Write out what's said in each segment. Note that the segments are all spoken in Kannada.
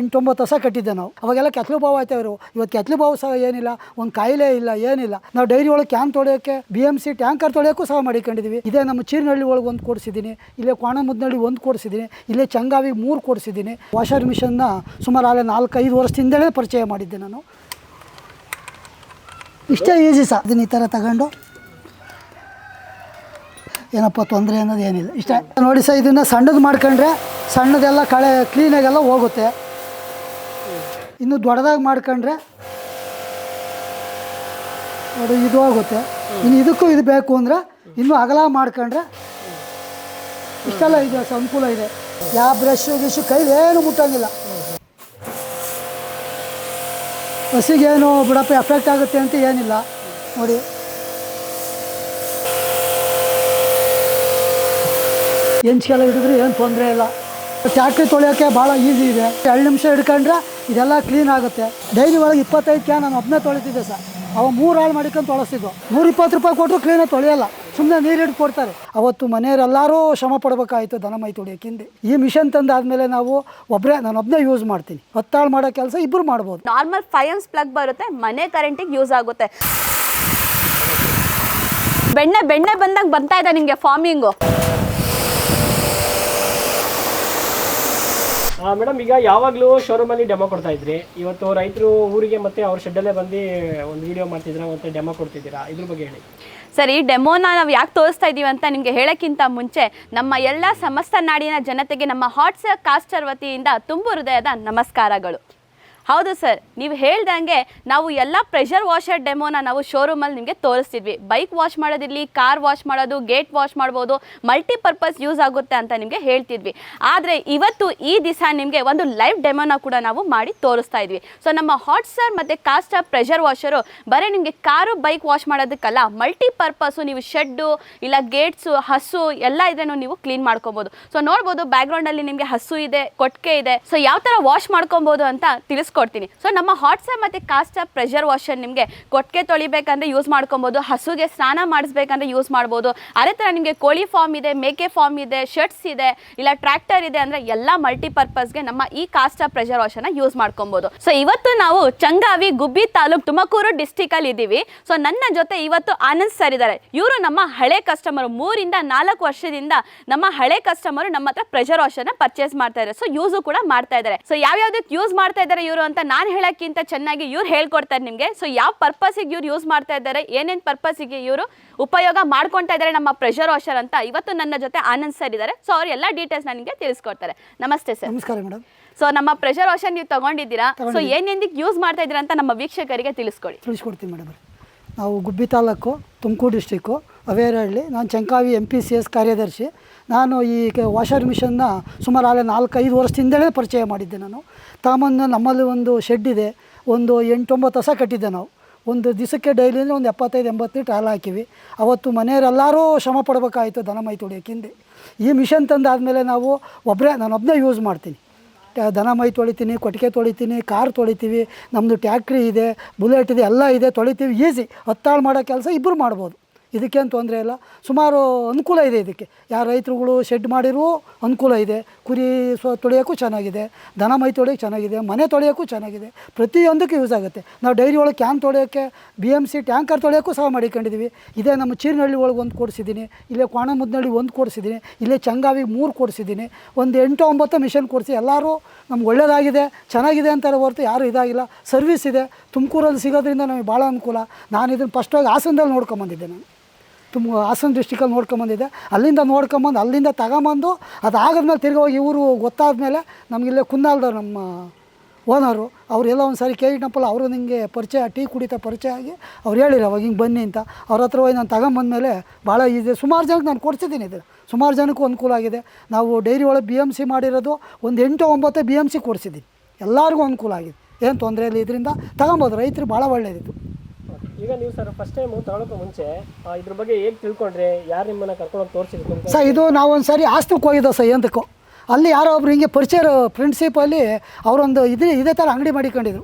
ಎಂಟೊಂಬತ್ತು ಹೊಸ ಕಟ್ಟಿದ್ದೆ ನಾವು. ಅವಾಗೆಲ್ಲ ಕೆತ್ಲು ಬಾವು ಆಯ್ತವರು ಇವತ್ತು ಕೆತ್ತಲು ಬಾವು ಸಹ ಏನಿಲ್ಲ, ಒಂದು ಕಾಯಿಲೆ ಇಲ್ಲ, ಏನಿಲ್ಲ. ನಾವು ಡೈರಿ ಒಳಗೆ ಕ್ಯಾನ್ ತೊಳೆಯೋಕ್ಕೆ ಬಿ ಎಂ ಸಿ ಟ್ಯಾಂಕರ್ ತೊಳೆಯೋಕ್ಕೂ ಸಹ ಮಾಡಿಕೊಂಡಿದ್ದೀವಿ. ಇದೇ ನಮ್ಮ ಚೀರ್ನಹಳ್ಳಿ ಒಳಗೆ ಒಂದು ಕೊಡಿಸಿದ್ದೀನಿ, ಇಲ್ಲೇ ಕೋಣಮುದ್ನಹಳ್ಳಿ ಒಂದು ಕೊಡಿಸಿದ್ದೀನಿ, ಇಲ್ಲೇ ಚಂಗಾವಿ ಮೂರು ಕೊಡಿಸಿದ್ದೀನಿ. ವಾಷರ್ ಮಿಷನ್ನ ಸುಮಾರು ಆಗಲೇ ನಾಲ್ಕೈದು ವರ್ಷದಿಂದಲೇ ಪರಿಚಯ ಮಾಡಿದ್ದೆ ನಾನು. ಇಷ್ಟೇ ಈಸಿ ಸಹ ಅದನ್ನ ಈ ಥರ ತಗೊಂಡು ಏನಪ್ಪ ತೊಂದರೆ ಅನ್ನೋದು ಏನಿಲ್ಲ. ಇಷ್ಟ. ನೋಡಿ ಸರ್, ಇದನ್ನು ಸಣ್ಣದು ಮಾಡ್ಕೊಂಡ್ರೆ ಸಣ್ಣದೆಲ್ಲ ಕಳೆ ಕ್ಲೀನಾಗೆಲ್ಲ ಹೋಗುತ್ತೆ. ಇನ್ನು ದೊಡ್ಡದಾಗಿ ಮಾಡ್ಕೊಂಡ್ರೆ ನೋಡಿ, ಇದು ಆಗುತ್ತೆ. ಇನ್ನು ಇದಕ್ಕೂ ಇದು ಬೇಕು ಅಂದರೆ ಇನ್ನೂ ಅಗಲ ಮಾಡ್ಕೊಂಡ್ರೆ ಇಷ್ಟೆಲ್ಲ ಇದೆ ಅನುಕೂಲ ಇದೆ. ಯಾವ ಬ್ರಷ್ ಗಿಶು, ಕೈಲಿ ಏನು ಮುಟ್ಟಂಗಿಲ್ಲ. ಹಸಿಗೇನು ಬಿಡಪ್ಪ ಎಫೆಕ್ಟ್ ಆಗುತ್ತೆ ಅಂತ ಏನಿಲ್ಲ. ನೋಡಿ. ಹೆಂಚ್ಗೆಲ್ಲ ಹಿಡಿದ್ರೆ ಏನು ತೊಂದರೆ ಇಲ್ಲ. ಟ್ಯಾಕ್ಟ್ರಿ ತೊಳೆಯೋಕೆ ಭಾಳ ಈಸಿ ಇದೆ. ಎರಡು ನಿಮಿಷ ಹಿಡ್ಕೊಂಡ್ರೆ ಇದೆಲ್ಲ ಕ್ಲೀನ್ ಆಗುತ್ತೆ. ಡೈಲಿ ಒಳಗೆ ಇಪ್ಪತ್ತೈದು ಕ್ಯಾನ್ ನಾನು ಒಬ್ಬನೇ ತೊಳಿತಿದ್ದೆ ಸರ್. ಅವ ಮೂರು ಹಾಳು ಮಾಡ್ಕೊಂಡು ತೊಳಸ್ತಿದ್ದು ನೂರ ಇಪ್ಪತ್ತು ರೂಪಾಯಿ ಕೊಟ್ಟರು ಕ್ಲೀನಾಗಿ ತೊಳೆಯಲ್ಲ. ಸುಮ್ಮನೆ ನೀರು ಹಿಡ್ದು ಕೊಡ್ತಾರೆ. ಅವತ್ತು ಮನೆಯವರೆಲ್ಲರೂ ಶ್ರಮ ಪಡಬೇಕಾಯಿತು ದನ ಮೈ ತೊಳಿಯೋಕೆ ಹಿಂದೆ. ಈ ಮಿಷನ್ ತಂದಾದ್ಮೇಲೆ ನಾವು ಒಬ್ಬರೇ ನಾನು ಒಬ್ಬನೇ ಯೂಸ್ ಮಾಡ್ತೀನಿ. ಹೊತ್ತಾಳು ಮಾಡೋ ಕೆಲಸ ಇಬ್ಬರು ಮಾಡ್ಬೋದು. ನಾರ್ಮಲ್ ಫೈವ್ ಪ್ಲಗ್ ಬರುತ್ತೆ, ಮನೆ ಕರೆಂಟಿಗೆ ಯೂಸ್ ಆಗುತ್ತೆ. ಬೆಣ್ಣೆ ಬೆಣ್ಣೆ ಬಂದಾಗ ಬರ್ತಾ ಇದೆ ನಿಮಗೆ ಫಾರ್ಮಿಂಗು ಮೇಡಮ್, ಈಗ ಯಾವಾಗಲೂ ಶೋರೂಮಲ್ಲಿ ಡೆಮೋ ಕೊಡ್ತಾ ಇದ್ರಿ. ಇವತ್ತು ರೈತರು ಊರಿಗೆ ಮತ್ತೆ ಅವ್ರ ಶೆಡ್ಡಲ್ಲೇ ಬಂದು ಒಂದು ವಿಡಿಯೋ ಮಾಡ್ತಿದ್ರ ಮತ್ತೆ ಡೆಮೋ ಕೊಡ್ತಿದ್ದೀರಾ? ಇದ್ರ ಬಗ್ಗೆ ಹೇಳಿ. ಸರ್ ಡೆಮೋನ ನಾವು ಯಾಕೆ ತೋರಿಸ್ತಾ ಇದ್ದೀವಿ ಅಂತ ನಿಮಗೆ ಹೇಳೋಕ್ಕಿಂತ ಮುಂಚೆ ನಮ್ಮ ಎಲ್ಲ ಸಮಸ್ತ ನಾಡಿನ ಜನತೆಗೆ ನಮ್ಮ ಹಾಟ್ಸ್ ಕಾಸ್ಟರ್ ವತಿಯಿಂದ ತುಂಬು ಹೃದಯದ ನಮಸ್ಕಾರಗಳು. ಹೌದು ಸರ್, ನೀವು ಹೇಳ್ದಂಗೆ ನಾವು ಎಲ್ಲ ಪ್ರೆಷರ್ ವಾಷರ್ ಡೆಮೋನ ನಾವು ಶೋರೂಮಲ್ಲಿ ನಿಮಗೆ ತೋರಿಸ್ತಿದ್ವಿ. ಬೈಕ್ ವಾಶ್ ಮಾಡೋದಿರಲಿ ಕಾರ್ ವಾಶ್ ಮಾಡೋದು ಗೇಟ್ ವಾಶ್ ಮಾಡ್ಬೋದು ಮಲ್ಟಿಪರ್ಪಸ್ ಯೂಸ್ ಆಗುತ್ತೆ ಅಂತ ನಿಮಗೆ ಹೇಳ್ತಿದ್ವಿ. ಆದರೆ ಇವತ್ತು ಈ ದಿವಸ ನಿಮಗೆ ಒಂದು ಲೈವ್ ಡೆಮೋನ ಕೂಡ ನಾವು ಮಾಡಿ ತೋರಿಸ್ತಾ ಇದ್ವಿ. ಸೊ ನಮ್ಮ ಹಾಟ್ ಸ್ಟಾರ್ ಮತ್ತು ಆಫ್ ಪ್ರೆಷರ್ ವಾಷರು ಬರೀ ನಿಮಗೆ ಕಾರು ಬೈಕ್ ವಾಶ್ ಮಾಡೋದಕ್ಕಲ್ಲ ಮಲ್ಟಿಪರ್ಪಸ್ಸು ನೀವು ಶೆಡ್ಡು ಇಲ್ಲ ಗೇಟ್ಸು ಹಸು ಎಲ್ಲ ಇದನ್ನು ನೀವು ಕ್ಲೀನ್ ಮಾಡ್ಕೊಬೋದು. ಸೊ ನೋಡ್ಬೋದು ಬ್ಯಾಕ್ಗ್ರೌಂಡಲ್ಲಿ ನಿಮಗೆ ಹಸು ಇದೆ ಕೊಟ್ಟಿಗೆ ಇದೆ. ಸೊ ಯಾವ ಥರ ವಾಶ್ ಮಾಡ್ಕೊಬೋದು ಅಂತ ತಿಳಿಸ್ಕೊಡ್ತೀನಿ ಸೊ ನಮ್ಮ ಹಾಟ್ಸಪ್ ಮತ್ತು ಆಫ್ ಪ್ರೆಷರ್ ವಾಷರ್ ನಿಮಗೆ ಕೊಟ್ಟಿಗೆ ತೊಳಿಬೇಕಂದ್ರೆ ಯೂಸ್ ಮಾಡ್ಕೊಬೋದು. ಹಸುಗೆ ಸ್ನಾನ ಮಾಡಿಸ್ಬೇಕಂದ್ರೆ ಯೂಸ್ ಮಾಡ್ಬೋದು. ಅದೇ ಥರ ನಿಮಗೆ ಕೋಳಿ ಫಾರ್ಮ್ ಇದೆ, ಮೇಕೆ ಫಾರ್ಮ್ ಇದೆ ಶರ್ಟ್ಸ್ ಇದೆ, ಇಲ್ಲ ಟ್ರ್ಯಾಕ್ಟರ್ ಇದೆ ಅಂದರೆ ಎಲ್ಲ ಮಲ್ಟಿಪರ್ಪಸ್ಗೆ ನಮ್ಮ ಈ ಕಾಸ್ಟರ್ ಪ್ರೆಷರ್ ವಾಷರ್ನ ಯೂಸ್ ಮಾಡ್ಕೊಬೋದು. ಸೊ ಇವತ್ತು ನಾವು ಚಂಗಾವಿ ಗುಬ್ಬಿ ತಾಲೂಕ್ ತುಮಕೂರು ಡಿಸ್ಟಿಕಲ್ಲಿ ಇದ್ದೀವಿ ಸೊ ನನ್ನ ಜೊತೆ ಇವತ್ತು ಆನಂದ್ ಸರ್ ಇದ್ದಾರೆ. ಇವರು ನಮ್ಮ ಹಳೆ ಕಸ್ಟಮರ್ ಮೂರಿಂದ ನಾಲ್ಕು ವರ್ಷದಿಂದ ನಮ್ಮ ಹಳೆ ಕಸ್ಟಮರ್ ನಮ್ಮ ಹತ್ರ ಪ್ರೆಷರ್ ವಾಷರ್ನ ಪರ್ಚೇಸ್ ಮಾಡ್ತಾ ಇದ್ದಾರೆ. ಸೊ ಯೂಸು ಕೂಡ ಮಾಡ್ತಾ ಇದ್ದಾರೆ. ಸೊ ಯಾವ್ಯಾವ್ದಕ್ಕೆ ಯೂಸ್ ಮಾಡ್ತಾ ಇದ್ದಾರೆ ಇವರು ಅಂತ ನಾನು ಹೇಳೋಕ್ಕಿಂತ ಚೆನ್ನಾಗಿ ಇವ್ರು ಹೇಳ್ಕೊಡ್ತಾರೆ ನಿಮಗೆ. ಸೊ ಯಾವ ಪರ್ಪಸಿಗೆ ಇವ್ರು ಯೂಸ್ ಮಾಡ್ತಾ ಇದ್ದಾರೆ ಏನೇನು ಪರ್ಪಸಿಗೆ ಇವರು ಉಪಯೋಗ ಮಾಡ್ಕೊತಾ ಇದ್ದಾರೆ ನಮ್ಮ ಪ್ರೆಷರ್ ವಾಷರ್ ಅಂತ ಇವತ್ತು ನನ್ನ ಜೊತೆ ಆನಂದ್ ಸರ್ ಇದ್ದಾರೆ. ಸೊ ಅವ್ರು ಎಲ್ಲ ಡೀಟೇಲ್ಸ್ ನನಗೆ ತಿಳಿಸ್ಕೊಡ್ತಾರೆ. ನಮಸ್ತೆ ಸರ್ ನಮಸ್ಕಾರ ಮೇಡಮ್ ಸೊ ನಮ್ಮ ಪ್ರೆಷರ್ ವಾಷರ್ ನೀವು ತಗೊಂಡಿದ್ದೀರಾ? ಸೊ ಏನೇನಿಗೆ ಯೂಸ್ ಮಾಡ್ತಾ ಇದ್ದೀರಾ ಅಂತ ನಮ್ಮ ವೀಕ್ಷಕರಿಗೆ ತಿಳಿಸ್ಕೊಡಿ. ತಿಳಿಸ್ಕೊಡ್ತೀನಿ ಮೇಡಮ್ ನಾವು ಗುಬ್ಬಿ ತಾಲೂಕು ತುಮಕೂರು ಡಿಸ್ಟಿಕ್ಕು ಅವೇರಹಳ್ಳಿ ನಾನು Chankavi M P C S ಕಾರ್ಯದರ್ಶಿ. ನಾನು ಈ ವಾಷರ್ ಮಿಷನ್ನ ಸುಮಾರು ಆಗಲೇ ನಾಲ್ಕೈದು ವರ್ಷದಿಂದಲೇ ಪರಿಚಯ ಮಾಡಿದ್ದೆ ನಾನು. ತಾಮನ್ನು ನಮ್ಮಲ್ಲಿ ಒಂದು ಶೆಡ್ ಇದೆ. ಒಂದು ಎಂಟೊಂಬತ್ತು ಹಸ ಕಟ್ಟಿದ್ದೆ ನಾವು. ಒಂದು ದಿವಸಕ್ಕೆ ಡೈಲಿ ಅಂದರೆ ಒಂದು ಎಪ್ಪತ್ತೈದು ಎಂಬತ್ತು ಲೀಟ್ರ್ ಹಾಲು ಹಾಕಿವಿ. ಅವತ್ತು ಮನೆಯವರೆಲ್ಲರೂ ಶ್ರಮ ಪಡಬೇಕಾಯಿತು ದನ ಮೈ ತೊಳಿಯೋಕೆ ಹಿಂದೆ ಈ ಮಿಷನ್ ತಂದಾದಮೇಲೆ ನಾವು ಒಬ್ಬರೇ ನಾನು ಒಬ್ಬನೇ ಯೂಸ್ ಮಾಡ್ತೀನಿ. ದನ ಮೈ ತೊಳಿತೀನಿ, ಕೊಟ್ಟಿಗೆ ತೊಳಿತೀನಿ, ಕಾರ್ ತೊಳಿತೀವಿ. ನಮ್ಮದು ಟ್ಯಾಕ್ಟ್ರಿ ಇದೆ ಬುಲೆಟ್ ಇದೆ, ಎಲ್ಲ ಇದೆ, ತೊಳಿತೀವಿ ಈಸಿ ಹತ್ತಾಳು ಮಾಡೋ ಕೆಲಸ ಇಬ್ಬರು ಮಾಡ್ಬೋದು. ಇದಕ್ಕೇನು ತೊಂದರೆ ಇಲ್ಲ. ಸುಮಾರು ಅನುಕೂಲ ಇದೆ ಇದಕ್ಕೆ. ಯಾರು ರೈತರುಗಳು ಶೆಡ್ ಮಾಡಿರೋ ಅನುಕೂಲ ಇದೆ. ಕುರಿ ಸ್ವ ತೊಳೆಯೋಕ್ಕೂ ಚೆನ್ನಾಗಿದೆ. ದನ ಮೈ ತೊಳೆಯೋಕ್ಕೆ ಚೆನ್ನಾಗಿದೆ. ಮನೆ ತೊಳೆಯೋಕ್ಕೂ ಚೆನ್ನಾಗಿದೆ. ಪ್ರತಿಯೊಂದಕ್ಕೂ ಯೂಸ್ ಆಗುತ್ತೆ. ನಾವು ಡೈರಿ ಒಳಗೆ ಕ್ಯಾನ್ ತೊಳೆಯೋಕ್ಕೆ ಬಿ ಎಂ ಸಿ ಟ್ಯಾಂಕರ್ ತೊಳೆಯೋಕ್ಕೂ ಸಹ ಮಾಡಿಕೊಂಡಿದ್ದೀವಿ. ಇದೇ ನಮ್ಮ ಚೀರ್ನಹಳ್ಳಿ ಒಳಗೆ ಒಂದು ಕೊಡಿಸಿದ್ದೀನಿ. ಇಲ್ಲೇ ಕೋಣಮುದ್ನಳ್ಳಿ ಒಂದು ಕೊಡಿಸಿದ್ದೀನಿ. ಇಲ್ಲೇ ಚಂಗಾವಿ ಮೂರು ಕೊಡಿಸಿದ್ದೀನಿ. ಒಂದು ಎಂಟು ಒಂಬತ್ತು ಮಿಷನ್ ಕೊಡಿಸಿ ಎಲ್ಲರೂ ನಮ್ಗೆ ಒಳ್ಳೆಯದಾಗಿದೆ ಚೆನ್ನಾಗಿದೆ ಅಂತಾರೆ ಹೊರತು ಯಾರೂ ಇದಾಗಿಲ್ಲ. ಸರ್ವಿಸ್ ಇದೆ. ತುಮಕೂರಲ್ಲಿ ಸಿಗೋದ್ರಿಂದ ನಮಗೆ ಭಾಳ ಅನುಕೂಲ. ನಾನು ಇದನ್ನು ಫಸ್ಟಾಗಿ ಹಾಸನದಲ್ಲಿ ನೋಡ್ಕೊಂಬಂದಿದ್ದೆ ನಾನು. ತುಂಬ ಹಾಸನ ಡಿಸ್ಟಿಕಲ್ಲಿ ನೋಡ್ಕೊಂಬಂದಿದ್ದೆ ಅಲ್ಲಿಂದ ನೋಡ್ಕೊಂಬಂದು, ಅಲ್ಲಿಂದ ತಗೊಂಬಂದು, ಅದಾಗದ್ಮೇಲೆ ತಿರ್ಗಿ ಹೋಗಿ ಇವರು ಗೊತ್ತಾದಮೇಲೆ ನಮಗಿಲ್ಲೇ ಕುನ್ನಾಲ್ದವ್ರು ನಮ್ಮ ಓನರು. ಅವರೆಲ್ಲ ಒಂದು ಸಾರಿ ಕೆ ಟೆಂಪಲ್ ಅವರು ನಿಮಗೆ ಪರಿಚಯ, ಟೀ ಕುಡಿತಾ ಪರಿಚಯ ಆಗಿ ಅವ್ರು ಹೇಳಿರ, ಅವಾಗ ಹಿಂಗೆ ಬನ್ನಿ ಅಂತ. ಅವ್ರ ಹತ್ರ ಹೋಗಿ ನಾನು ತಗೊಂಬಂದಮೇಲೆ ಭಾಳ ಇದೆ ಸುಮಾರು ಜನಕ್ಕೆ ನಾನು ಕೊಡ್ಸಿದ್ದೀನಿ ಇದು. ಸುಮಾರು ಜನಕ್ಕೂ ಅನುಕೂಲ ಆಗಿದೆ. ನಾವು ಡೈರಿ ಒಳಗೆ ಬಿ ಎಂ ಸಿ ಮಾಡಿರೋದು ಒಂದು ಎಂಟು ಒಂಬತ್ತು ಬಿ ಎಂ ಸಿ ಕೊಡಿಸಿದ್ದೀನಿ. ಎಲ್ಲರಿಗೂ ಅನುಕೂಲ ಆಗಿದೆ. ಏನು ತೊಂದರೆ ಇಲ್ಲ, ಇದರಿಂದ ತಗೊಬೋದು. ರೈತರು ಭಾಳ ಒಳ್ಳೆಯದಿತ್ತು ಈಗ ನೀವು ಸರ್ ಫಸ್ಟ್ ಟೈಮ್ ತಗೊಳಕ್ಕೆ ಮುಂಚೆ ಇದ್ರ ಬಗ್ಗೆ ಹೇಗೆ ತಿಳ್ಕೊಂಡ್ರೆ? ಯಾರು ನಿಮ್ಮನ್ನ ಕರ್ಕೊಂಡು ತೋರಿಸಿದ್ರು ಸರ್, ಇದು ಸಾರಿ ಆಸ್ತಕ್ಕೆ ಹೋಗಿದ್ದೋ ಸರ್ ಎಂದಕ್ಕೂ ಅಲ್ಲಿ ಯಾರೋ ಒಬ್ರು ಹಿಂಗೆ ಪರಿಚಯ ಫ್ರೆಂಡ್ಶಿಪ್ಪಲ್ಲಿ ಅವರೊಂದು ಇದೇ ಇದೇ ಥರ ಅಂಗಡಿ ಮಾಡಿಕೊಂಡಿದ್ರು.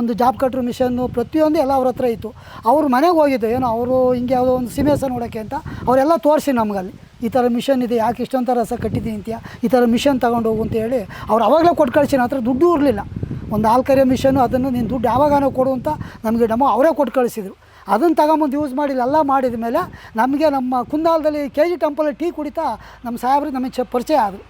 ಒಂದು ಜಾಬ್ ಕಟ್ರು ಮಿಷನ್ನು ಪ್ರತಿಯೊಂದು ಎಲ್ಲ ಅವ್ರ ಹತ್ರ ಇತ್ತು. ಅವ್ರ ಮನೆಗೆ ಹೋಗಿದ್ದು, ಏನೋ ಅವರು ಹಿಂಗೆ ಯಾವುದೋ ಒಂದು ಸಿಮೇಸ ನೋಡೋಕ್ಕೆ ಅಂತ, ಅವರೆಲ್ಲ ತೋರಿಸಿ ನಮಗಲ್ಲಿ. ಈ ಥರ ಮಿಷನ್ ಇದೆ, ಯಾಕೆ ಇಷ್ಟೊಂದು ರಸ ಕಟ್ಟಿದ್ದೀನಿ ಅಂತೀಯ? ಈ ಥರ ಮಿಷನ್ ತಗೊಂಡು ಹೋಗು ಅಂತ ಹೇಳಿ ಅವ್ರು ಅವಾಗಲೇ ಕೊಟ್ಟು ಕಳಿಸಿ ಹತ್ರ ದುಡ್ಡು ಇರಲಿಲ್ಲ. ಒಂದು ನಾಲ್ಕರೆ ಮಿಷನ್ನು ಅದನ್ನು ನೀನು ದುಡ್ಡು ಯಾವಾಗಾನು ಕೊಡು ಅಂತ ನಮಗೆ ಡೆಮೋ ಅವರೇ ಕೊಟ್ಟು ಕಳಿಸಿದ್ರು. ಅದನ್ನು ತಗೊಂಬಂದು ಯೂಸ್ ಮಾಡಿ ಎಲ್ಲ ಮಾಡಿದ ಮೇಲೆ ನಮಗೆ ನಮ್ಮ ಕುಂದಾಲದಲ್ಲಿ ಕೆ ಜಿ ಟೆಂಪಲಲ್ಲಿ ಟೀ ಕುಡಿತಾ ನಮ್ಮ ಸಾಹೇಬ್ರಿಗೆ ನಮಗೆ ಚ ಪರಿಚಯ ಆದರು.